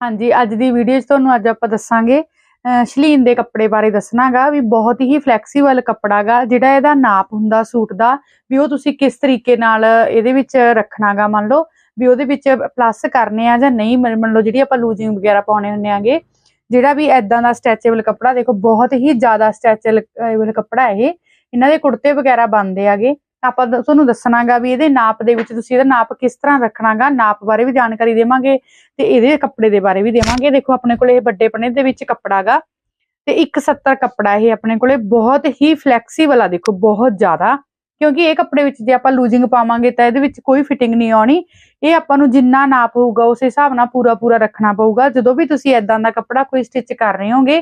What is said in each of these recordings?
ਹਾਂਜੀ, ਅੱਜ ਦੀ ਵੀਡੀਓ 'ਚ ਤੁਹਾਨੂੰ ਅੱਜ ਆਪਾਂ ਦੱਸਾਂਗੇ ਸ਼ਲੀਨ ਦੇ ਕੱਪੜੇ ਬਾਰੇ ਦੱਸਣਾਗਾ ਵੀ ਬਹੁਤ ਹੀ ਫਲੈਕਸੀਬਲ ਕੱਪੜਾਗਾ, ਜਿਹੜਾ ਇਹਦਾ ਨਾਪ ਹੁੰਦਾ ਸੂਟ ਦਾ, ਵੀ ਉਹ ਤੁਸੀਂ ਕਿਸ ਤਰੀਕੇ ਨਾਲ ਇਹਦੇ ਵਿੱਚ ਰੱਖਣਾਗਾ, ਮੰਨ ਲਓ, ਵੀ ਉਹਦੇ ਵਿੱਚ ਪਲੱਸ ਕਰਨੇ ਆ ਜਾਂ ਨਹੀਂ, ਮੰਨ ਮੰਨ ਲਓ ਜਿਹੜੀ ਆਪਾਂ ਲੂਜਿੰਗ ਵਗੈਰਾ ਪਾਉਣੇ ਹੁੰਨੇ ਆਗੇ, ਜਿਹੜਾ ਵੀ ਐਦਾਂ ਦਾ ਸਟ੍ਰੈਚੇਬਲ ਕੱਪੜਾ, ਦੇਖੋ ਬਹੁਤ ਹੀ ਜ਼ਿਆਦਾ ਸਟ੍ਰੈਚੇਬਲ ਕੱਪੜਾ ਇਹ, ਇਹਨਾਂ ਦੇ ਕੁੜਤੇ ਵਗੈਰਾ ਬਣਦੇ ਆਗੇ। ਆਪਾਂ ਦ- ਤੁਹਾਨੂੰ ਦੱਸਣਾਗਾ ਵੀ ਇਹਦੇ ਨਾਪ ਦੇ ਵਿੱਚ ਤੁਸੀਂ ਇਹਦਾ ਨਾਪ ਕਿਸ ਤਰ੍ਹਾਂ ਰੱਖਣਾਗਾ, ਨਾਪ ਬਾਰੇ ਵੀ ਜਾਣਕਾਰੀ ਦੇਵਾਂਗੇ ਤੇ ਇਹਦੇ ਕੱਪੜੇ ਦੇ ਬਾਰੇ ਵੀ ਦੇਵਾਂਗੇ। ਦੇਖੋ, ਆਪਣੇ ਕੋਲ ਇਹ ਵੱਡੇ ਪਣੇ ਦੇ ਵਿੱਚ ਕੱਪੜਾ ਤੇ 170 ਕੱਪੜਾ ਇਹ ਆਪਣੇ ਕੋਲੇ ਬਹੁਤ ਹੀ ਫਲੈਕਸੀਬਲ ਆ, ਦੇਖੋ, ਬਹੁਤ ਜ਼ਿਆਦਾ। ਕਿਉਂਕਿ ਇਹ ਕੱਪੜੇ ਵਿੱਚ ਜੇ ਆਪਾਂ ਲੂਜਿੰਗ ਪਾਵਾਂਗੇ ਤਾਂ ਇਹਦੇ ਵਿੱਚ ਕੋਈ ਫਿਟਿੰਗ ਨਹੀਂ ਆਉਣੀ। ਇਹ ਆਪਾਂ ਨੂੰ ਜਿੰਨਾ ਨਾਪ ਹੋਊਗਾ, ਉਸ ਹਿਸਾਬ ਨਾਲ ਪੂਰਾ ਪੂਰਾ ਰੱਖਣਾ ਪਊਗਾ। ਜਦੋਂ ਵੀ ਤੁਸੀਂ ਐਦਾਂ ਦਾ ਕੱਪੜਾ ਕੋਈ ਸਟਿਚ ਕਰ ਰਹੇ ਹੋਗੇ,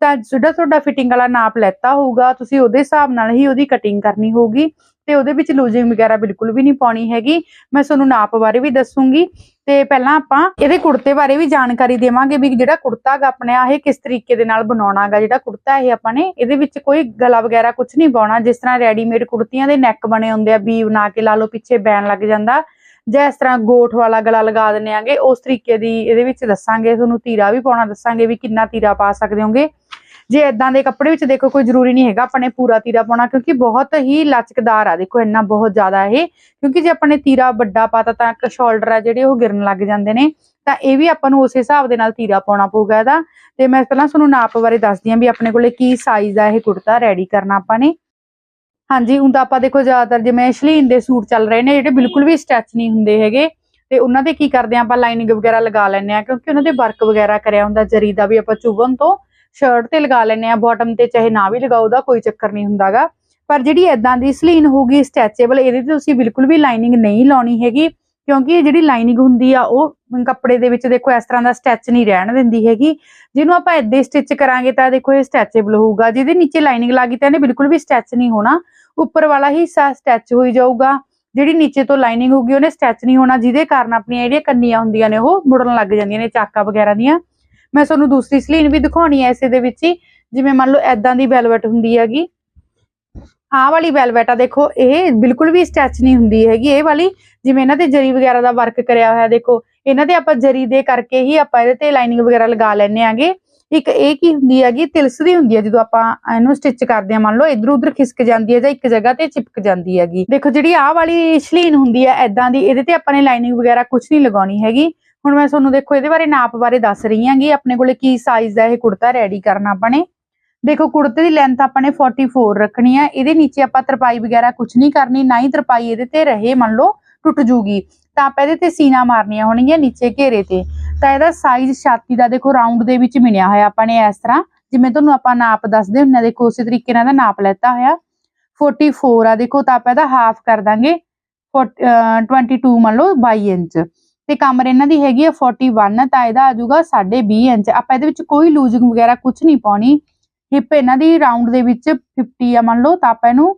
ਤਾਂ ਜਿਹੜਾ ਤੁਹਾਡਾ ਫਿਟਿੰਗ ਵਾਲਾ ਨਾਪ ਲੈਤਾ ਹੋਊਗਾ, ਤੁਸੀਂ ਉਹਦੇ ਹਿਸਾਬ ਨਾਲ ਹੀ ਉਹਦੀ ਕਟਿੰਗ ਕਰਨੀ ਹੋਊਗੀ। ਤੇ ਉਹਦੇ ਵਿੱਚ ਲੂਜਿੰਗ ਵਗੈਰਾ ਬਿਲਕੁਲ ਵੀ ਨਹੀਂ ਪਾਉਣੀ ਹੈਗੀ। ਮੈਂ ਤੁਹਾਨੂੰ ਨਾਪ ਬਾਰੇ ਵੀ ਦੱਸੂਗੀ। ਤੇ ਪਹਿਲਾਂ ਆਪਾਂ ਇਹਦੇ ਕੁੜਤੇ ਬਾਰੇ ਵੀ ਜਾਣਕਾਰੀ ਦੇਵਾਂਗੇ ਵੀ ਜਿਹੜਾ ਕੁੜਤਾ ਗਾ ਆਪਣੇ ਆ ਇਹ ਕਿਸ ਤਰੀਕੇ ਦੇ ਨਾਲ ਬਣਾਉਣਾਗਾ ਜਿਹੜਾ ਕੁੜਤਾ ਇਹ ਆਪਾਂ ਨੇ ਇਹਦੇ ਵਿੱਚ ਕੋਈ ਗਲਾ ਵਗੈਰਾ ਕੁਝ ਨਹੀਂ ਪਾਉਣਾ। ਜਿਸ ਤਰ੍ਹਾਂ ਰੈਡੀਮੇਡ ਕੁੜਤੀਆਂ ਦੇ ਨੈਕ ਬਣੇ ਹੁੰਦੇ ਆ ਵੀ ਬਣਾ ਕੇ ਲਾ ਲਓ, ਪਿੱਛੇ ਬੈਨ ਲੱਗ ਜਾਂਦਾ। ਜਾਂ ਇਸ ਤਰ੍ਹਾਂ ਗੋਠ ਵਾਲਾ ਗਲਾ ਲਗਾ ਦਿੰਨੇ ਆਗੇ। ਉਸ ਤਰੀਕੇ ਦੀ ਇਹਦੇ ਵਿੱਚ ਦੱਸਾਂਗੇ। ਤੁਹਾਨੂੰ ਤੀਰਾ ਵੀ ਪਾਉਣਾ ਦੱਸਾਂਗੇ ਵੀ ਕਿੰਨਾ ਤੀਰਾ ਪਾ ਸਕਦੇ ਹੋਗੇ। ਜੇ ਇਦਾਂ ਦੇ ਕੱਪੜੇ ਵਿੱਚ ਦੇਖੋ ਕੋਈ ਜ਼ਰੂਰੀ ਨਹੀਂ ਹੈਗਾ ਆਪਣੇ ਪੂਰਾ ਤੀਰਾ ਪਾਉਣਾ, ਕਿਉਂਕਿ ਬਹੁਤ ਹੀ ਲਚਕਦਾਰ ਆ, ਦੇਖੋ ਇੰਨਾ ਬਹੁਤ ਜ਼ਿਆਦਾ ਇਹ, ਕਿਉਂਕਿ ਜੇ ਆਪਣੇ ਤੀਰਾ ਵੱਡਾ ਪਾਤਾ ਤਾਂ ਸ਼ੋਲਡਰ ਆ ਜਿਹੜੇ ਉਹ ਗਿਰਨ ਲੱਗ ਜਾਂਦੇ ਨੇ, ਤਾਂ ਇਹ ਵੀ ਆਪਾਂ ਨੂੰ ਉਸੇ ਹਿਸਾਬ ਦੇ ਨਾਲ ਤੀਰਾ ਪਾਉਣਾ ਪਊਗਾ ਇਹਦਾ। ਤੇ ਮੈਂ ਪਹਿਲਾਂ ਤੁਹਾਨੂੰ ਨਾਪ ਬਾਰੇ ਦੱਸਦੀ ਆਂ ਵੀ ਆਪਣੇ ਕੋਲੇ ਕੀ ਸਾਈਜ਼ ਆ ਇਹ ਕੁੜਤਾ ਰੈਡੀ ਕਰਨਾ ਆਪਾਂ ਨੇ। ਹਾਂਜੀ, ਹੁਣ ਤਾਂ ਆਪਾਂ ਦੇਖੋ ਜ਼ਿਆਦਾਤਰ ਜਿਵੇਂ ਸ਼ਲੀਨ ਦੇ ਸੂਟ ਚੱਲ ਰਹੇ ਨੇ, ਜਿਹੜੇ ਬਿਲਕੁਲ ਵੀ ਸਟੈਚ ਨਹੀਂ ਹੁੰਦੇ ਹੈਗੇ, ਤੇ ਉਹਨਾਂ ਦੇ ਕੀ ਕਰਦੇ ਆਂ ਆਪਾਂ ਲਾਈਨਿੰਗ ਵਗੈਰਾ ਲਗਾ ਲੈਂਦੇ ਆ, ਕਿਉਂਕਿ ਉਹਨਾਂ ਦੇ ਵਰਕ ਵਗੈਰਾ ਕਰਿਆ ਹੁੰਦਾ, ਜਰੀ ਦਾ ਵੀ ਆਪਾਂ ਚੁਭਨ ਤੋਂ ਸ਼ਰਟ ਤੇ ਲਗਾ ਲੈਂਦੇ ਆ ਬਾਟਮ ਤੇ ਚਾਹੇ ਨਾ ਵੀ ਲਗਾਓ ਦਾ ਕੋਈ ਚੱਕਰ ਨਹੀਂ ਹੁੰਦਾਗਾ। ਪਰ ਜਿਹੜੀ ਐਦਾਂ ਦੀ ਸਲੀਨ ਹੋਊਗੀ ਸਟੈਚੇਬਲ ਇਹਦੇ ਤੇ ਤੁਸੀਂ ਬਿਲਕੁਲ ਵੀ ਲਾਈਨਿੰਗ ਨਹੀਂ ਲਾਉਣੀ ਹੈਗੀ, ਕਿਉਂਕਿ ਇਹ ਜਿਹੜੀ ਲਾਈਨਿੰਗ ਹੁੰਦੀ ਆ, ਉਹ ਕੱਪੜੇ ਦੇ ਵਿੱਚ ਦੇਖੋ ਇਸ ਤਰ੍ਹਾਂ ਦਾ ਸਟੈਚ ਨਹੀਂ ਰਹਿਣ ਦਿੰਦੀ ਹੈਗੀ। ਜਿਹਨੂੰ ਆਪਾਂ ਏਦਾਂ ਸਟਿਚ ਕਰਾਂਗੇ ਤਾਂ ਦੇਖੋ ਇਹ ਸਟੈਚੇਬਲ ਹੋਊਗਾ। ਜਿਹਦੇ ਨੀਚੇ ਲਾਈਨਿੰਗ ਲੱਗੀ ਤਾਂ ਇਹਨੇ ਬਿਲਕੁਲ ਵੀ ਸਟੈਚ ਨਹੀਂ ਹੋਣਾ। ਉੱਪਰ ਵਾਲਾ ਹਿੱਸਾ ਸਟੈਚ ਹੋਈ ਜਾਊਗਾ। ਜਿਹੜੀ ਨੀਚੇ ਤੋਂ ਲਾਈਨਿੰਗ ਹੋਊਗੀ, ਉਹਨੇ ਸਟੈਚ ਨਹੀਂ ਹੋਣਾ। ਜਿਹਦੇ ਕਾਰਨ ਆਪਣੀਆਂ ਜਿਹੜੀਆਂ ਕੰਨੀਆਂ ਹੁੰਦੀਆਂ ਨੇ, ਉਹ ਮੁੜਨ ਲੱਗ ਜਾਂਦੀਆਂ ਨੇ, ਚਾਕਾ ਵਗੈਰਾ ਦੀਆਂ। ਮੈਂ ਤੁਹਾਨੂੰ ਦੂਸਰੀ ਸਲੀਨ ਵੀ ਦਿਖਾਉਣੀ ਹੈ ਇਸੇ ਦੇ ਵਿੱਚ ਹੀ, ਜਿਵੇਂ ਮੰਨ ਲਓ ਐਦਾਂ ਦੀ ਵੈਲਵਟ ਹੁੰਦੀ ਹੈਗੀ। ਆਹ ਵਾਲੀ ਵੈਲਵਟ ਆ, ਦੇਖੋ, ਇਹ ਬਿਲਕੁਲ ਵੀ ਸਟੈਚ ਨਹੀਂ ਹੁੰਦੀ ਹੈਗੀ, ਇਹ ਵਾਲੀ ਜਿਵੇਂ ਇਹਨਾਂ ਤੇ ਜਰੀ ਵਗੈਰਾ ਦਾ ਵਰਕ ਕਰਿਆ ਹੋਇਆ, ਦੇਖੋ, ਇਹਨਾਂ ਤੇ ਆਪਾਂ ਜਰੀ ਦੇ ਕਰਕੇ ਹੀ ਆਪਾਂ ਇਹਦੇ ਤੇ ਲਾਈਨਿੰਗ ਵਗੈਰਾ ਲਗਾ ਲੈਣੇ ਆਗੇ। ਇੱਕ ਇਹ ਕੀ ਹੁੰਦੀ ਹੈਗੀ ਤਿਲਸਦੀ ਹੁੰਦੀ ਹੈ, ਜਦੋਂ ਆਪਾਂ ਇਹਨੂੰ ਸਟਿਚ ਕਰਦੇ ਆ ਮੰਨ ਲਓ ਇਧਰ ਉਧਰ ਖਿਸਕ ਜਾਂਦੀ ਹੈ ਜਾਂ ਇੱਕ ਜਗ੍ਹਾ ਤੇ ਚਿਪਕ ਜਾਂਦੀ ਹੈਗੀ। ਦੇਖੋ, ਜਿਹੜੀ ਆਹ ਵਾਲੀ ਸ਼ਲੀਨ ਹੁੰਦੀ ਹੈ ਐਦਾਂ ਦੀ, ਇਹਦੇ ਤੇ ਆਪਾਂ ਨੇ ਲਾਈਨਿੰਗ ਵਗੈਰਾ ਕੁਝ ਨਹੀਂ ਲਗਾਉਣੀ ਹੈਗੀ। ਹੁਣ ਮੈਂ ਤੁਹਾਨੂੰ ਦੇਖੋ, ਇਹਦੇ ਬਾਰੇ ਨਾਪ ਬਾਰੇ ਦੱਸ ਰਹੀ ਹਾਂਗੀ ਆਪਣੇ ਕੋਲੇ ਕੀ ਸਾਈਜ਼ ਦਾ ਇਹ ਕੁੜਤਾ ਰੈਡੀ ਕਰਨਾ ਆਪਾਂ ਨੇ ਦੇਖੋ, ਕੁੜਤੇ ਦੀ ਲੈਂਥ ਆਪਾਂ ਨੇ 44 ਰੱਖਣੀ ਆ। ਇਹਦੇ ਨੀਚੇ ਆਪਾਂ ਤਰਪਾਈ ਵਗੈਰਾ ਕੁਝ ਨਹੀਂ ਕਰਨੀ, ਨਾ ਹੀ ਤਰਪਾਈ ਇਹਦੇ ਤੇ ਰਹੇ, ਮੰਨ ਲਓ, ਟੁੱਟ ਜੂਗੀ। ਤਾਂ ਆਪਾਂ ਇਹਦੇ ਤੇ ਸੀਨਾ ਮਾਰਨੀਆਂ ਹੋਣਗੀਆਂ ਨੀਚੇ ਘੇਰੇ ਤੇ। ਤਾਂ ਇਹਦਾ ਸਾਈਜ਼ ਛਾਤੀ ਦਾ ਦੇਖੋ ਰਾਉਂਡ ਦੇ ਵਿੱਚ ਮਿਲਿਆ ਹੋਇਆ ਆਪਾਂ ਨੇ ਇਸ ਤਰ੍ਹਾਂ। ਜਿਵੇਂ ਤੁਹਾਨੂੰ ਆਪਾਂ ਨਾਪ ਦੱਸਦੇ ਹੁੰਨੇ ਦੇਖੋ, ਉਸੇ ਤਰੀਕੇ ਨਾਲ ਇਹਦਾ ਨਾਪ ਲੈਤਾ ਹੋਇਆ। 44 ਆ ਦੇਖੋ, ਤਾਂ ਆਪਾਂ ਇਹਦਾ ਹਾਫ ਕਰ ਦਾਂਗੇ। 40 ਅਹ 22 ਮੰਨ ਲਓ 22 ਇੰਚ। ਤੇ ਕਮਰ ਇਹਨਾਂ ਦੀ ਹੈਗੀ ਆ 41 ਤਾਂ ਇਹਦਾ ਆ ਜਾਊਗਾ 20.5 ਇੰਚ। ਆਪਾਂ ਇਹਦੇ ਵਿੱਚ ਕੋਈ ਲੂਜਿੰਗ ਵਗੈਰਾ ਕੁਝ ਨਹੀਂ ਪਾਉਣੀ। ਹਿੱਪ ਇਹਨਾਂ ਦੀ ਰਾਉਂਡ ਦੇ ਵਿੱਚ 50 ਆ ਮੰਨ ਲਓ ਤਾਂ ਆਪਾਂ ਇਹਨੂੰ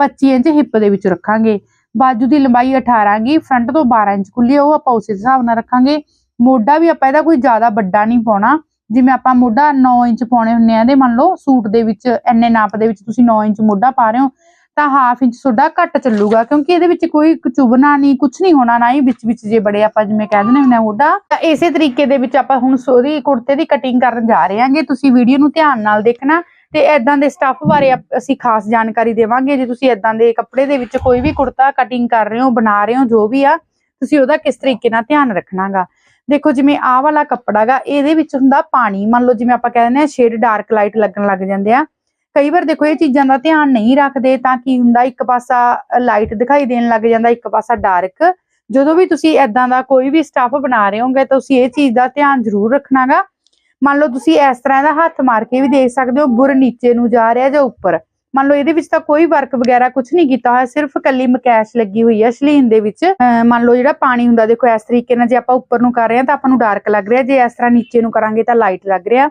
25 ਇੰਚ ਹਿੱਪ ਦੇ ਵਿੱਚ ਰੱਖਾਂਗੇ। ਬਾਜੂ ਦੀ ਲੰਬਾਈ 18 ਗੀ ਫਰੰਟ ਤੋਂ 12 ਇੰਚ ਖੁੱਲੀ ਆ, ਉਹ ਆਪਾਂ ਉਸੇ ਹਿਸਾਬ ਨਾਲ ਰੱਖਾਂਗੇ। ਮੋਢਾ ਵੀ ਆਪਾਂ ਇਹਦਾ ਕੋਈ ਜ਼ਿਆਦਾ ਵੱਡਾ ਨਹੀਂ ਪਾਉਣਾ। ਜਿਵੇਂ ਆਪਾਂ ਮੋਢਾ 9 ਇੰਚ ਪਾਉਣੇ ਹੁੰਨੇ ਆ ਇਹਦੇ ਮੰਨ ਲਓ ਸੂਟ ਦੇ ਵਿੱਚ ਐਨੇ ਨਾਪ ਦੇ ਵਿੱਚ ਤੁਸੀਂ 9 ਇੰਚ ਮੋਢਾ ਪਾ ਰਹੇ ਹੋ ਤਾਂ ਹਾਫ ਇੰਚ ਤੁਹਾਡਾ ਘੱਟ ਚੱਲੂਗਾ, ਕਿਉਂਕਿ ਇਹਦੇ ਵਿੱਚ ਕੋਈ ਚੁਭਣਾ ਨਹੀਂ ਕੁਝ ਨਹੀਂ ਹੋਣਾ, ਨਾ ਹੀ ਵਿੱਚ ਵਿੱਚ ਜੇ ਬੜੇ ਆਪਾਂ ਜਿਵੇਂ ਕਹਿ ਦਿੰਦੇ ਹੁੰਦੇ ਆ ਤਾਂ ਇਸੇ ਤਰੀਕੇ ਦੇ ਵਿੱਚ ਆਪਾਂ ਹੁਣ ਸੋਰੀ ਕੁੜਤੇ ਦੀ ਕਟਿੰਗ ਕਰਨ ਜਾ ਰਹੇ ਹਾਂਗੇ। ਤੁਸੀਂ ਵੀਡੀਓ ਨੂੰ ਧਿਆਨ ਨਾਲ ਦੇਖਣਾ ਤੇ ਐਦਾਂ ਦੇ ਸਟੱਫ ਬਾਰੇ ਅਸੀਂ ਖਾਸ ਜਾਣਕਾਰੀ ਦੇਵਾਂਗੇ। ਜੇ ਤੁਸੀਂ ਐਦਾਂ ਦੇ ਕੱਪੜੇ ਦੇ ਵਿੱਚ ਕੋਈ ਵੀ ਕੁੜਤਾ ਕਟਿੰਗ ਕਰ ਰਹੇ ਹੋ, ਬਣਾ ਰਹੇ ਹੋ, ਜੋ ਵੀ ਆ, ਤੁਸੀਂ ਉਹਦਾ ਕਿਸ ਤਰੀਕੇ ਨਾਲ ਧਿਆਨ ਰੱਖਣਾਗਾ? ਦੇਖੋ, ਜਿਵੇਂ ਆਹ ਵਾਲਾ ਕੱਪੜਾਗਾ ਇਹਦੇ ਵਿੱਚ ਹੁੰਦਾ ਪਾਣੀ। ਮੰਨ ਲਓ ਜਿਵੇਂ ਆਪਾਂ ਕਹਿੰਦੇ ਆ ਸ਼ੇਡ ਡਾਰਕ ਲਾਈਟ ਲੱਗਣ ਲੱਗ ਜਾਂਦੇ ਆ। ਕਈ ਵਾਰ ਦੇਖੋ, ਇਹ ਚੀਜ਼ਾਂ ਦਾ ਧਿਆਨ ਨਹੀਂ ਰੱਖਦੇ ਤਾਂ ਕੀ ਹੁੰਦਾ, ਇੱਕ ਪਾਸਾ ਲਾਈਟ ਦਿਖਾਈ ਦੇਣ ਲੱਗ ਜਾਂਦਾ, ਇੱਕ ਪਾਸਾ ਡਾਰਕ ਜਦੋਂ ਵੀ ਤੁਸੀਂ ਐਦਾਂ ਦਾ ਕੋਈ ਵੀ ਸਟੱਫ ਬਣਾ ਰਹੇ ਹੋਗੇ, ਤਾਂ ਤੁਸੀਂ ਇਹ ਚੀਜ਼ ਦਾ ਧਿਆਨ ਜ਼ਰੂਰ ਰੱਖਣਾਗਾ। ਮੰਨ ਲਓ, ਤੁਸੀਂ ਇਸ ਤਰ੍ਹਾਂ ਦਾ ਹੱਥ ਮਾਰ ਕੇ ਵੀ ਦੇਖ ਸਕਦੇ ਹੋ, ਬੁਰ ਨੀਚੇ ਨੂੰ ਜਾ ਰਿਹਾ ਜਾਂ ਉੱਪਰ। ਮੰਨ ਲਓ, ਇਹਦੇ ਵਿੱਚ ਤਾਂ ਕੋਈ ਵਰਕ ਵਗੈਰਾ ਕੁਝ ਨਹੀਂ ਕੀਤਾ ਹੋਇਆ, ਸਿਰਫ ਕੱਲੀ ਮਕੈਸ਼ ਲੱਗੀ ਹੋਈ ਹੈ ਸ਼ਲੀਨ ਦੇ ਵਿੱਚ। ਅਹ ਮੰਨ ਲਓ, ਜਿਹੜਾ ਪਾਣੀ ਹੁੰਦਾ, ਦੇਖੋ, ਇਸ ਤਰੀਕੇ ਨਾਲ ਜੇ ਆਪਾਂ ਉੱਪਰ ਨੂੰ ਕਰ ਰਹੇ ਹਾਂ, ਤਾਂ ਆਪਾਂ ਨੂੰ ਡਾਰਕ ਲੱਗ ਰਿਹਾ। ਜੇ ਇਸ ਤਰ੍ਹਾਂ ਨੀਚੇ ਨੂੰ ਕਰਾਂਗੇ, ਤਾਂ ਲਾਈਟ ਲੱਗ ਰਿਹਾ।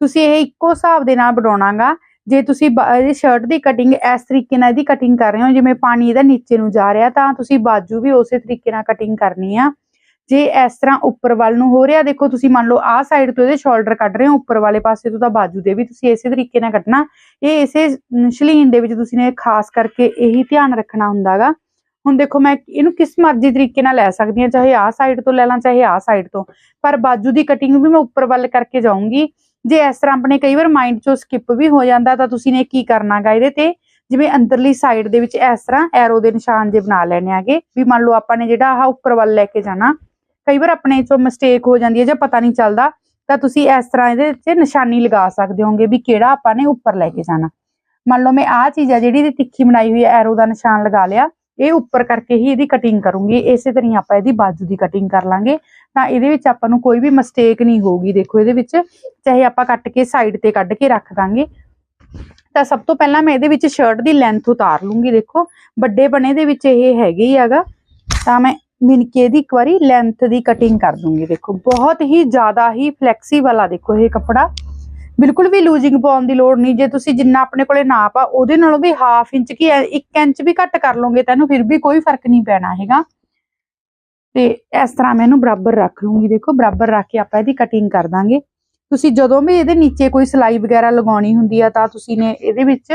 ਤੁਸੀਂ ਇਹ ਇੱਕੋ ਹਿਸਾਬ ਦੇ ਨਾਲ ਬਣਾਉਣਾਗਾ। ਜੇ ਤੁਸੀਂ ਬ- ਸ਼ਰਟ ਦੀ ਕਟਿੰਗ ਇਸ ਤਰੀਕੇ ਨਾਲ ਇਹਦੀ ਕਟਿੰਗ ਕਰ ਰਹੇ ਹੋ, ਜਿਵੇਂ ਪਾਣੀ ਇਹਦਾ ਨੀਚੇ ਨੂੰ ਜਾ ਰਿਹਾ, ਤਾਂ ਤੁਸੀਂ ਬਾਜੂ ਵੀ ਉਸੇ ਤਰੀਕੇ ਨਾਲ ਕਟਿੰਗ ਕਰਨੀ ਆ। ਜੇ ਇਸ ਤਰ੍ਹਾਂ ਉੱਪਰ ਵੱਲ ਨੂੰ ਹੋ ਰਿਹਾ, ਦੇਖੋ ਤੁਸੀਂ ਮੰਨ ਲਓ ਆਹ ਸਾਈਡ ਤੋਂ ਇਹਦੇ ਸ਼ੋਲਡਰ ਕੱਢ ਰਹੇ ਹੋ, ਉੱਪਰ ਵਾਲੇ ਪਾਸੇ ਤੋਂ ਤਾਂ ਬਾਜੂ ਦੇ ਵੀ ਤੁਸੀਂ ਇਸੇ ਤਰੀਕੇ ਨਾਲ ਕੱਟਣਾ ਇਹ ਇਸੇ ਸ਼ਲੀਨ ਦੇ ਵਿੱਚ ਤੁਸੀਂ ਨੇ ਖਾਸ ਕਰਕੇ ਇਹੀ ਧਿਆਨ ਰੱਖਣਾ ਹੁੰਦਾਗਾ ਹੁਣ ਦੇਖੋ ਮੈਂ ਇਹਨੂੰ ਕਿਸ ਮਰਜ਼ੀ ਤਰੀਕੇ ਨਾਲ ਲੈ ਸਕਦੀ ਹਾਂ, ਚਾਹੇ ਆਹ ਸਾਈਡ ਤੋਂ ਲੈ ਲਾਂ, ਚਾਹੇ ਆਹ ਸਾਈਡ ਤੋਂ। ਪਰ ਬਾਜੂ ਦੀ ਕਟਿੰਗ ਵੀ ਮੈਂ ਉੱਪਰ ਵੱਲ ਕਰਕੇ ਜਾਊਂਗੀ। ਜੇ ਇਸ ਤਰ੍ਹਾਂ ਆਪਣੇ ਕਈ ਵਾਰ ਮਾਈਂਡ ਚੋਂ ਸਕਿਪ ਵੀ ਹੋ ਜਾਂਦਾ, ਤਾਂ ਤੁਸੀਂ ਨੇ ਕੀ ਕਰਨਾਗਾ ਇਹਦੇ ਤੇ? ਜਿਵੇਂ ਅੰਦਰਲੀ ਸਾਈਡ ਦੇ ਵਿੱਚ ਇਸ ਤਰ੍ਹਾਂ ਐਰੋ ਦੇ ਨਿਸ਼ਾਨ ਜੇ ਬਣਾ ਲੈਣੇ ਆਗੇ, ਵੀ ਮੰਨ ਲਓ ਆਪਾਂ ਨੇ ਜਿਹੜਾ ਆਹ ਉੱਪਰ ਵੱਲ ਲੈ ਕੇ ਜਾਣਾ, ਕਈ ਵਾਰ ਆਪਣੇ ਚੋਂ ਮਿਸਟੇਕ ਹੋ ਜਾਂਦੀ ਹੈ ਜਾਂ ਪਤਾ ਨਹੀਂ ਚੱਲਦਾ, ਤਾਂ ਤੁਸੀਂ ਇਸ ਤਰ੍ਹਾਂ ਇਹਦੇ ਵਿੱਚ ਨਿਸ਼ਾਨੀ ਲਗਾ ਸਕਦੇ ਹੋਗੇ ਵੀ ਕਿਹੜਾ ਆਪਾਂ ਨੇ ਉੱਪਰ ਲੈ ਕੇ ਜਾਣਾ। ਮੰਨ ਲਓ ਮੈਂ ਆਹ ਚੀਜ਼ ਆ ਜਿਹੜੀ ਇਹਦੀ ਤਿੱਖੀ ਬਣਾਈ ਹੋਈ ਹੈ ਐਰੋ ਦਾ ਨਿਸ਼ਾਨ ਲਗਾ ਲਿਆ ਇਹ ਉੱਪਰ ਕਰਕੇ ਹੀ ਇਹਦੀ ਕਟਿੰਗ ਕਰੂੰਗੀ। ਇਸੇ ਤਰ੍ਹਾਂ ਆਪਾਂ ਇਹਦੀ ਬਾਜੂ ਦੀ ਕਟਿੰਗ ਕਰ ਲਾਂਗੇ। ਤਾਂ ਇਹਦੇ ਵਿੱਚ ਆਪਾਂ ਨੂੰ ਕੋਈ ਵੀ ਮਿਸਟੇਕ ਨਹੀਂ ਹੋਊਗੀ। ਦੇਖੋ ਇਹਦੇ ਵਿੱਚ ਚਾਹੇ ਆਪਾਂ ਕੱਟ ਕੇ ਸਾਈਡ ਤੇ ਕੱਢ ਕੇ ਰੱਖ ਦਾਂਗੇ। ਤਾਂ ਸਭ ਤੋਂ ਪਹਿਲਾਂ ਮੈਂ ਇਹਦੇ ਵਿੱਚ ਸ਼ਰਟ ਦੀ ਲੈਂਥ ਉਤਾਰ ਲੂੰਗੀ, ਦੇਖੋ। ਵੱਡੇ ਬਣੇ ਦੇ ਵਿੱਚ ਇਹ ਹੈਗੇ ਹੀ ਹੈਗਾ। ਤਾਂ ਮੈਂ ਮਿਨਕੇ ਦੀ ਇੱਕ ਵਾਰੀ ਲੈਂਥ ਦੀ ਕਟਿੰਗ ਕਰ ਦੂੰਗੀ, ਦੇਖੋ। ਬਹੁਤ ਹੀ ਜ਼ਿਆਦਾ ਹੀ ਫਲੈਕਸੀਬਲ ਆ, ਦੇਖੋ ਇਹ ਕੱਪੜਾ। ਬਿਲਕੁਲ ਵੀ ਲੂਜ਼ਿੰਗ ਪਾਉਣ ਦੀ ਲੋੜ ਨਹੀਂ। ਜੇ ਤੁਸੀਂ ਜਿੰਨਾ ਆਪਣੇ ਕੋਲੇ ਨਾਪ ਆ, ਉਹਦੇ ਨਾਲੋਂ ਵੀ ਹਾਫ ਇੰਚ ਕੀ 1 ਇੰਚ ਵੀ ਘੱਟ ਕਰ ਲਓਗੇ ਤਾਂ ਇਹਨੂੰ ਫਿਰ ਵੀ ਕੋਈ ਫ਼ਰਕ ਨਹੀਂ ਪੈਣਾ ਹੈਗਾ। ਤੇ ਇਸ ਤਰ੍ਹਾਂ ਮੈਂ ਇਹਨੂੰ ਬਰਾਬਰ ਰੱਖ ਲੂੰਗੀ ਦੇਖੋ, ਬਰਾਬਰ ਰੱਖ ਕੇ ਆਪਾਂ ਇਹਦੀ ਕਟਿੰਗ ਕਰ ਦਾਂਗੇ। ਤੁਸੀਂ ਜਦੋਂ ਵੀ ਇਹਦੇ ਨੀਚੇ ਕੋਈ ਸਲਾਈ ਵਗੈਰਾ ਲਗਾਉਣੀ ਹੁੰਦੀ ਆ, ਤਾਂ ਤੁਸੀਂ ਨੇ ਇਹਦੇ ਵਿੱਚ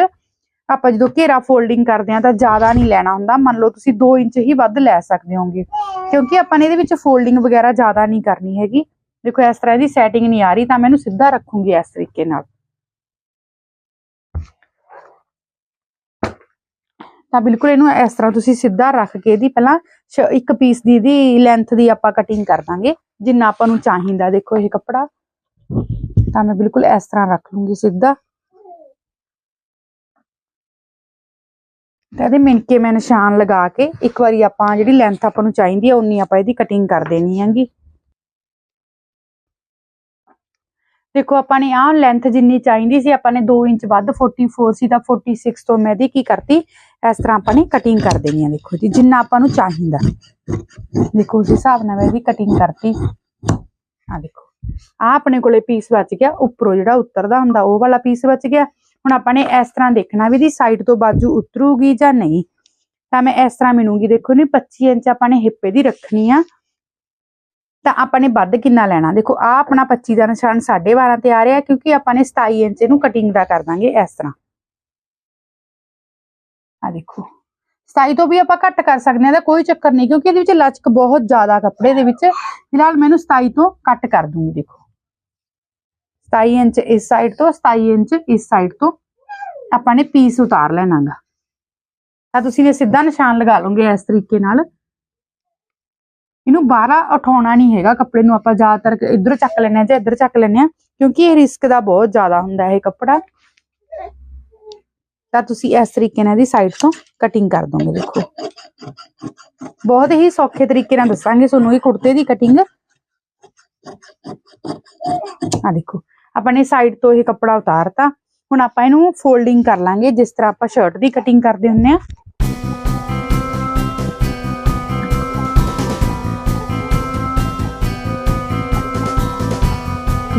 ਆਪਾਂ ਜਦੋਂ ਘੇਰਾ ਫੋਲਡਿੰਗ ਕਰਦੇ ਆ ਤਾਂ ਜ਼ਿਆਦਾ ਨਹੀਂ ਲੈਣਾ ਹੁੰਦਾ। ਮੰਨ ਲਓ ਤੁਸੀਂ 2 ਇੰਚ ਹੀ ਵੱਧ ਲੈ ਸਕਦੇ ਹੋਗੇ, ਕਿਉਂਕਿ ਆਪਾਂ ਨੇ ਇਹਦੇ ਵਿੱਚ ਫੋਲਡਿੰਗ ਵਗੈਰਾ ਜ਼ਿਆਦਾ ਨਹੀਂ ਕਰਨੀ ਹੈਗੀ। ਦੇਖੋ, ਇਸ ਤਰ੍ਹਾਂ ਇਹਦੀ ਸੈਟਿੰਗ ਨਹੀਂ ਆ ਰਹੀ, ਤਾਂ ਮੈਂ ਇਹਨੂੰ ਸਿੱਧਾ ਰੱਖੂੰਗੀ ਇਸ ਤਰੀਕੇ ਨਾਲ। ਤਾਂ ਬਿਲਕੁਲ ਇਹਨੂੰ ਇਸ ਤਰ੍ਹਾਂ ਤੁਸੀਂ ਸਿੱਧਾ ਰੱਖ ਕੇ ਇਹਦੀ ਪਹਿਲਾਂ ਇੱਕ ਪੀਸ ਦੀ ਦੀ ਲੈਂਥ ਦੀ ਆਪਾਂ ਕਟਿੰਗ ਕਰ ਦਾਂਗੇ, ਜਿੰਨਾ ਆਪਾਂ ਨੂੰ ਚਾਹੀਦਾ। ਦੇਖੋ, ਇਹ ਕੱਪੜਾ ਤਾਂ ਮੈਂ ਬਿਲਕੁਲ ਇਸ ਤਰ੍ਹਾਂ ਰੱਖ ਲੂੰਗੀ ਸਿੱਧਾ। ਤਾਂ ਇਹਦੇ ਮਿਣਕੇ ਮੈਂ ਨਿਸ਼ਾਨ ਲਗਾ ਕੇ ਇੱਕ ਵਾਰੀ ਆਪਾਂ ਜਿਹੜੀ ਲੈਂਥ ਆਪਾਂ ਨੂੰ ਚਾਹੀਦੀ ਹੈ ਉਨੀ ਆਪਾਂ ਇਹਦੀ ਕਟਿੰਗ ਕਰ ਦੇਣੀ ਹੈਗੀ। ਦੇਖੋ, ਆਪਾਂ ਨੇ ਆਹ ਲੈਂਥ ਜਿੰਨੀ ਚਾਹੀਦੀ ਸੀ, ਆਪਾਂ ਨੇ 2 ਇੰਚ ਵੱਧ 44 ਸੀ ਤਾਂ 46 ਤੋਂ ਮੈਂ ਦੀ ਕੀ ਕਰਤੀ, ਇਸ ਤਰ੍ਹਾਂ ਆਪਾਂ ਨੇ ਕਟਿੰਗ ਕਰ ਦੇਣੀ ਹੈ ਦੇਖੋ ਜੀ, ਜਿੰਨਾ ਆਪਾਂ ਨੂੰ ਚਾਹੀਦਾ। ਦੇਖੋ, ਉਸ ਹਿਸਾਬ ਨਾਲ ਮੈਂ ਇਹਦੀ ਕਟਿੰਗ ਕਰਤੀ। ਆ ਦੇਖੋ ਆ ਆਪਣੇ ਕੋਲੇ ਪੀਸ ਬਚ ਗਿਆ, ਉੱਪਰੋਂ ਜਿਹੜਾ ਉਤਰਦਾ ਹੁੰਦਾ, ਉਹ ਵਾਲਾ ਪੀਸ ਬਚ ਗਿਆ। ਹੁਣ ਆਪਾਂ ਨੇ ਇਸ ਤਰ੍ਹਾਂ ਦੇਖਣਾ ਵੀ ਇਹਦੀ ਸਾਈਡ ਤੋਂ ਬਾਜੂ ਉਤਰੂਗੀ ਜਾਂ ਨਹੀਂ। ਤਾਂ ਮੈਂ ਇਸ ਤਰ੍ਹਾਂ ਮਿਣੂਗੀ ਦੇਖੋ ਨੀ 25 ਇੰਚ ਆਪਾਂ ਨੇ ਹਿੱਪੇ ਦੀ ਰੱਖਣੀ ਆ। ਤਾਂ ਆਪਾਂ ਨੇ ਵੱਧ ਕਿੰਨਾ ਲੈਣਾ? ਦੇਖੋ ਆ ਆਪਣਾ 25 ਦਾ ਨਿਸ਼ਾਨ 12.5 ਤੇ ਆ ਰਿਹਾ ਕਿਉਂਕਿ ਆਪਾਂ ਨੇ 27 ਇੰਚ ਇਹਨੂੰ ਕਟਿੰਗ ਦਾ ਕਰ ਦਾਂਗੇ ਇਸ ਤਰ੍ਹਾਂ। ਆ ਦੇਖੋ 27 ਤੋਂ ਵੀ ਆਪਾਂ ਘੱਟ ਕਰ ਸਕਦੇ ਹਾਂ ਤਾਂ ਕੋਈ ਚੱਕਰ ਨਹੀਂ ਕਿਉਂਕਿ ਇਹਦੇ ਵਿੱਚ ਲਚਕ ਬਹੁਤ ਜ਼ਿਆਦਾ ਕੱਪੜੇ ਦੇ ਵਿੱਚ। ਫਿਲਹਾਲ ਮੈਨੂੰ 27 ਤੋਂ ਕੱਟ ਕਰ ਦੂੰਗੀ, ਦੇਖੋ। 27 ਇੰਚ ਇਸ ਸਾਈਡ ਤੋਂ 27 ਇੰਚ ਇਸ ਸਾਈਡ ਤੋਂ ਆਪਾਂ ਨੇ ਪੀਸ ਉਤਾਰ ਲੈਣਾਗਾ। ਤਾਂ ਤੁਸੀਂ ਨੇ ਸਿੱਧਾ ਨਿਸ਼ਾਨ ਲਗਾ ਲਓਗੇ ਇਸ ਤਰੀਕੇ ਨਾਲ। ਇਹਨੂੰ ਬਾਹਰਾ ਉਠਾਉਣਾ ਨਹੀਂ ਹੈਗਾ ਕੱਪੜੇ ਨੂੰ ਆਪਾਂ ਜ਼ਿਆਦਾਤਰ ਇੱਧਰ ਚੱਕ ਲੈਣੇ ਆ ਜਾਂ ਇੱਧਰ ਚੱਕ ਲੈਣੇ ਆ ਕਿਉਂਕਿ ਇਹ ਰਿਸਕ ਦਾ ਬਹੁਤ ਜ਼ਿਆਦਾ ਹੁੰਦਾ ਇਹ ਕੱਪੜਾ ਤਾਂ ਤੁਸੀਂ ਇਸ ਤਰੀਕੇ ਨਾਲ ਇਹਦੀ ਸਾਈਡ ਤੋਂ ਕਟਿੰਗ ਕਰ ਦੋਗੇ ਦੇਖੋ ਬਹੁਤ ਹੀ ਸੌਖੇ ਤਰੀਕੇ ਨਾਲ ਦੱਸਾਂਗੇ ਤੁਹਾਨੂੰ ਇਹ ਕੁੜਤੇ ਦੀ ਕਟਿੰਗ ਆ ਦੇਖੋ ਆਪਾਂ ਨੇ ਸਾਈਡ ਤੋਂ ਇਹ ਕੱਪੜਾ ਉਤਾਰਤਾ ਹੁਣ ਆਪਾਂ ਇਹਨੂੰ ਫੋਲਡਿੰਗ ਕਰ ਲਾਂਗੇ ਜਿਸ ਤਰ੍ਹਾਂ ਆਪਾਂ ਸ਼ਰਟ ਦੀ ਕਟਿੰਗ ਕਰਦੇ ਹੁੰਨੇ ਆ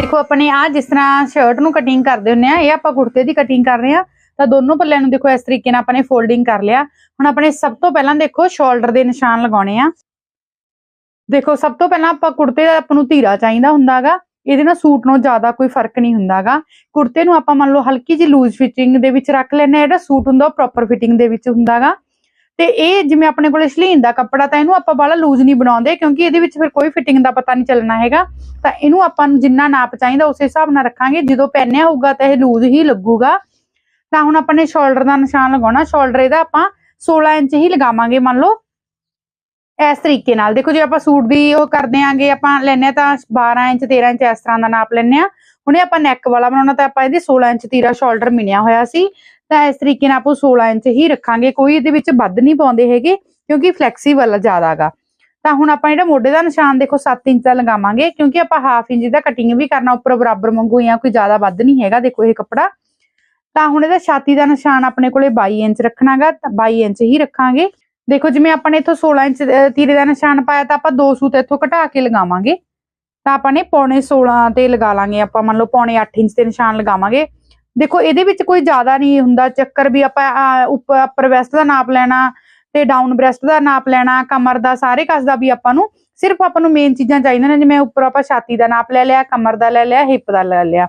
ਦੇਖੋ, ਆਪਣੇ ਆ ਜਿਸ ਤਰ੍ਹਾਂ ਸ਼ਰਟ ਨੂੰ ਕਟਿੰਗ ਕਰਦੇ ਹੁੰਨੇ ਆ, ਇਹ ਆਪਾਂ ਕੁੜਤੇ ਦੀ ਕਟਿੰਗ ਕਰ ਰਹੇ ਆ। ਤਾਂ ਦੋਨੋਂ ਪੱਲਿਆਂ ਨੂੰ ਦੇਖੋ, ਇਸ ਤਰੀਕੇ ਨਾਲ ਆਪਾਂ ਨੇ ਫੋਲਡਿੰਗ ਕਰ ਲਿਆ। ਹੁਣ ਆਪਣੇ ਸਭ ਤੋਂ ਪਹਿਲਾਂ ਦੇਖੋ ਸ਼ੋਲਡਰ ਦੇ ਨਿਸ਼ਾਨ ਲਗਾਉਣੇ ਆ। ਦੇਖੋ, ਸਭ ਤੋਂ ਪਹਿਲਾਂ ਆਪਾਂ ਕੁੜਤੇ ਦਾ ਆਪਾਂ ਨੂੰ ਧੀਰਾ ਚਾਹੀਦਾ ਹੁੰਦਾਗਾ। ਇਹਦੇ ਨਾਲ ਸੂਟ ਨੂੰ ਜ਼ਿਆਦਾ ਕੋਈ ਫ਼ਰਕ ਨਹੀਂ ਹੁੰਦਾਗਾ। ਕੁੜਤੇ ਨੂੰ ਆਪਾਂ ਮੰਨ ਲਓ, ਹਲਕੀ ਜਿਹੀ ਲੂਜ਼ ਫਿਟਿੰਗ ਦੇ ਵਿੱਚ ਰੱਖ ਲੈਣੇ ਆ। ਜਿਹੜਾ ਸੂਟ ਹੁੰਦਾ ਉਹ ਪ੍ਰੋਪਰ ਫਿਟਿੰਗ ਦੇ ਵਿੱਚ ਹੁੰਦਾਗਾ। ਤੇ ਇਹ ਜਿਵੇਂ ਆਪਣੇ ਕੋਲੇ ਸ਼ਲੀਨ ਦਾ ਕੱਪੜਾ ਤਾਂ ਇਹਨੂੰ ਆਪਾਂ ਬਾਹਲਾ ਲੂਜ਼ ਨਹੀਂ ਬਣਾਉਂਦੇ, ਕਿਉਂਕਿ ਇਹਦੇ ਵਿੱਚ ਫਿਰ ਕੋਈ ਫਿਟਿੰਗ ਦਾ ਪਤਾ ਨਹੀਂ ਚੱਲਣਾ ਹੈਗਾ। ਤਾਂ ਇਹਨੂੰ ਆਪਾਂ ਨੂੰ ਜਿੰਨਾ ਨਾਪ ਚਾਹੀਦਾ ਉਸੇ ਹਿਸਾਬ ਨਾਲ ਰੱਖਾਂਗੇ। ਜਦੋਂ ਪਹਿਨਿਆ ਹੋਊਗਾ ਤਾਂ ਇਹ ਲੂਜ਼ ਹੀ ਲੱਗੂਗਾ। ਤਾਂ ਹੁਣ ਆਪਾਂ ਨੇ ਸ਼ੋਲਡਰ ਦਾ ਨਿਸ਼ਾਨ ਲਗਾਉਣਾ। ਸ਼ੋਲਡਰ ਇਹਦਾ ਆਪਾਂ 16 ਇੰਚ ਹੀ ਲਗਾਵਾਂਗੇ, ਮੰਨ ਲਓ। ਇਸ ਤਰੀਕੇ ਨਾਲ। ਦੇਖੋ ਜੇ ਆਪਾਂ ਸੂਟ ਦੀ ਉਹ ਕਰਦੇ ਆਂਗੇ, ਆਪਾਂ ਲੈਨੇ ਤਾਂ 12 ਇੰਚ 13 ਇੰਚ ਇਸ ਤਰ੍ਹਾਂ ਦਾ ਨਾਪ ਲੈਨੇ ਆ ਹੁਣੇ ਆਪਾਂ ਨੈਕ ਵਾਲਾ ਬਣਾਉਣਾ ਤਾਂ ਆਪਾਂ ਇਹਦੇ 16 ਇੰਚ ਤੀਰਾ ਸ਼ੋਲਡਰ ਮਿਣਿਆ ਹੋਇਆ ਸੀ। ਤਾਂ ਇਸ ਤਰੀਕੇ ਨਾਲ ਆਪਾਂ 16 ਇੰਚ ਹੀ ਰੱਖਾਂਗੇ, ਕੋਈ ਇਹਦੇ ਵਿੱਚ ਵੱਧ ਨਹੀਂ ਪਾਉਂਦੇ ਹੈਗੇ, ਕਿਉਂਕਿ ਫਲੈਕਸੀਬਲ ਜ਼ਿਆਦਾਗਾ। ਤਾਂ ਹੁਣ ਆਪਾਂ ਜਿਹੜਾ ਮੋਢੇ ਦਾ ਨਿਸ਼ਾਨ ਦੇਖੋ 7 ਇੰਚ ਦਾ ਲਗਾਵਾਂਗੇ, ਕਿਉਂਕਿ ਆਪਾਂ ਹਾਫ ਇੰਚ ਦਾ ਕਟਿੰਗ ਵੀ ਕਰਨਾ ਉੱਪਰ ਬਰਾਬਰ ਵਾਂਗੂ ਜਾਂ ਕੋਈ ਜ਼ਿਆਦਾ ਵੱਧ ਨਹੀਂ ਹੈਗਾ, ਦੇਖੋ ਇਹ ਕੱਪੜਾ। ਤਾਂ ਹੁਣ ਇਹਦਾ ਛਾਤੀ ਦਾ ਨਿਸ਼ਾਨ ਆਪਣੇ ਕੋਲੇ 22 ਇੰਚ ਰੱਖਣਾਗਾ, ਤਾਂ 22 ਇੰਚ ਹੀ ਰੱਖਾਂਗੇ। ਦੇਖੋ, ਜਿਵੇਂ ਆਪਾਂ ਨੇ ਇੱਥੋਂ 16 ਇੰਚ ਤੀਰੇ ਦਾ ਨਿਸ਼ਾਨ ਪਾਇਆ, ਤਾਂ ਆਪਾਂ ਦੋ ਸੂਤ ਇੱਥੋਂ ਘਟਾ ਕੇ ਲਗਾਵਾਂਗੇ। ਤਾਂ ਆਪਾਂ ਨੇ ਪੌਣੇ 16 ਤੇ ਲਗਾ ਲਾਂਗੇ, ਆਪਾਂ ਮੰਨ ਲਓ ਪੌਣੇ 8 ਇੰਚ ਤੇ ਨਿਸ਼ਾਨ ਲਗਾਵਾਂਗੇ। ਦੇਖੋ, ਇਹਦੇ ਵਿੱਚ ਕੋਈ ਜ਼ਿਆਦਾ ਨਹੀਂ ਹੁੰਦਾ ਚੱਕਰ ਵੀ ਆਪਾਂ ਉੱਪਰ ਅਪਰ ਵੈਸਟ ਦਾ ਨਾਪ ਲੈਣਾ ਤੇ ਡਾਊਨ ਬ੍ਰੈਸਟ ਦਾ ਨਾਪ ਲੈਣਾ, ਕਮਰ ਦਾ, ਸਾਰੇ ਕੱਸ ਦਾ ਵੀ ਆਪਾਂ ਨੂੰ ਸਿਰਫ ਆਪਾਂ ਨੂੰ ਮੇਨ ਚੀਜ਼ਾਂ ਚਾਹੀਦੀਆਂ ਨੇ, ਜਿਵੇਂ ਉੱਪਰ ਆਪਾਂ ਛਾਤੀ ਦਾ ਨਾਪ ਲੈ ਲਿਆ, ਕਮਰ ਦਾ ਲੈ ਲਿਆ ਹਿੱਪ ਦਾ ਲੈ ਲਿਆ।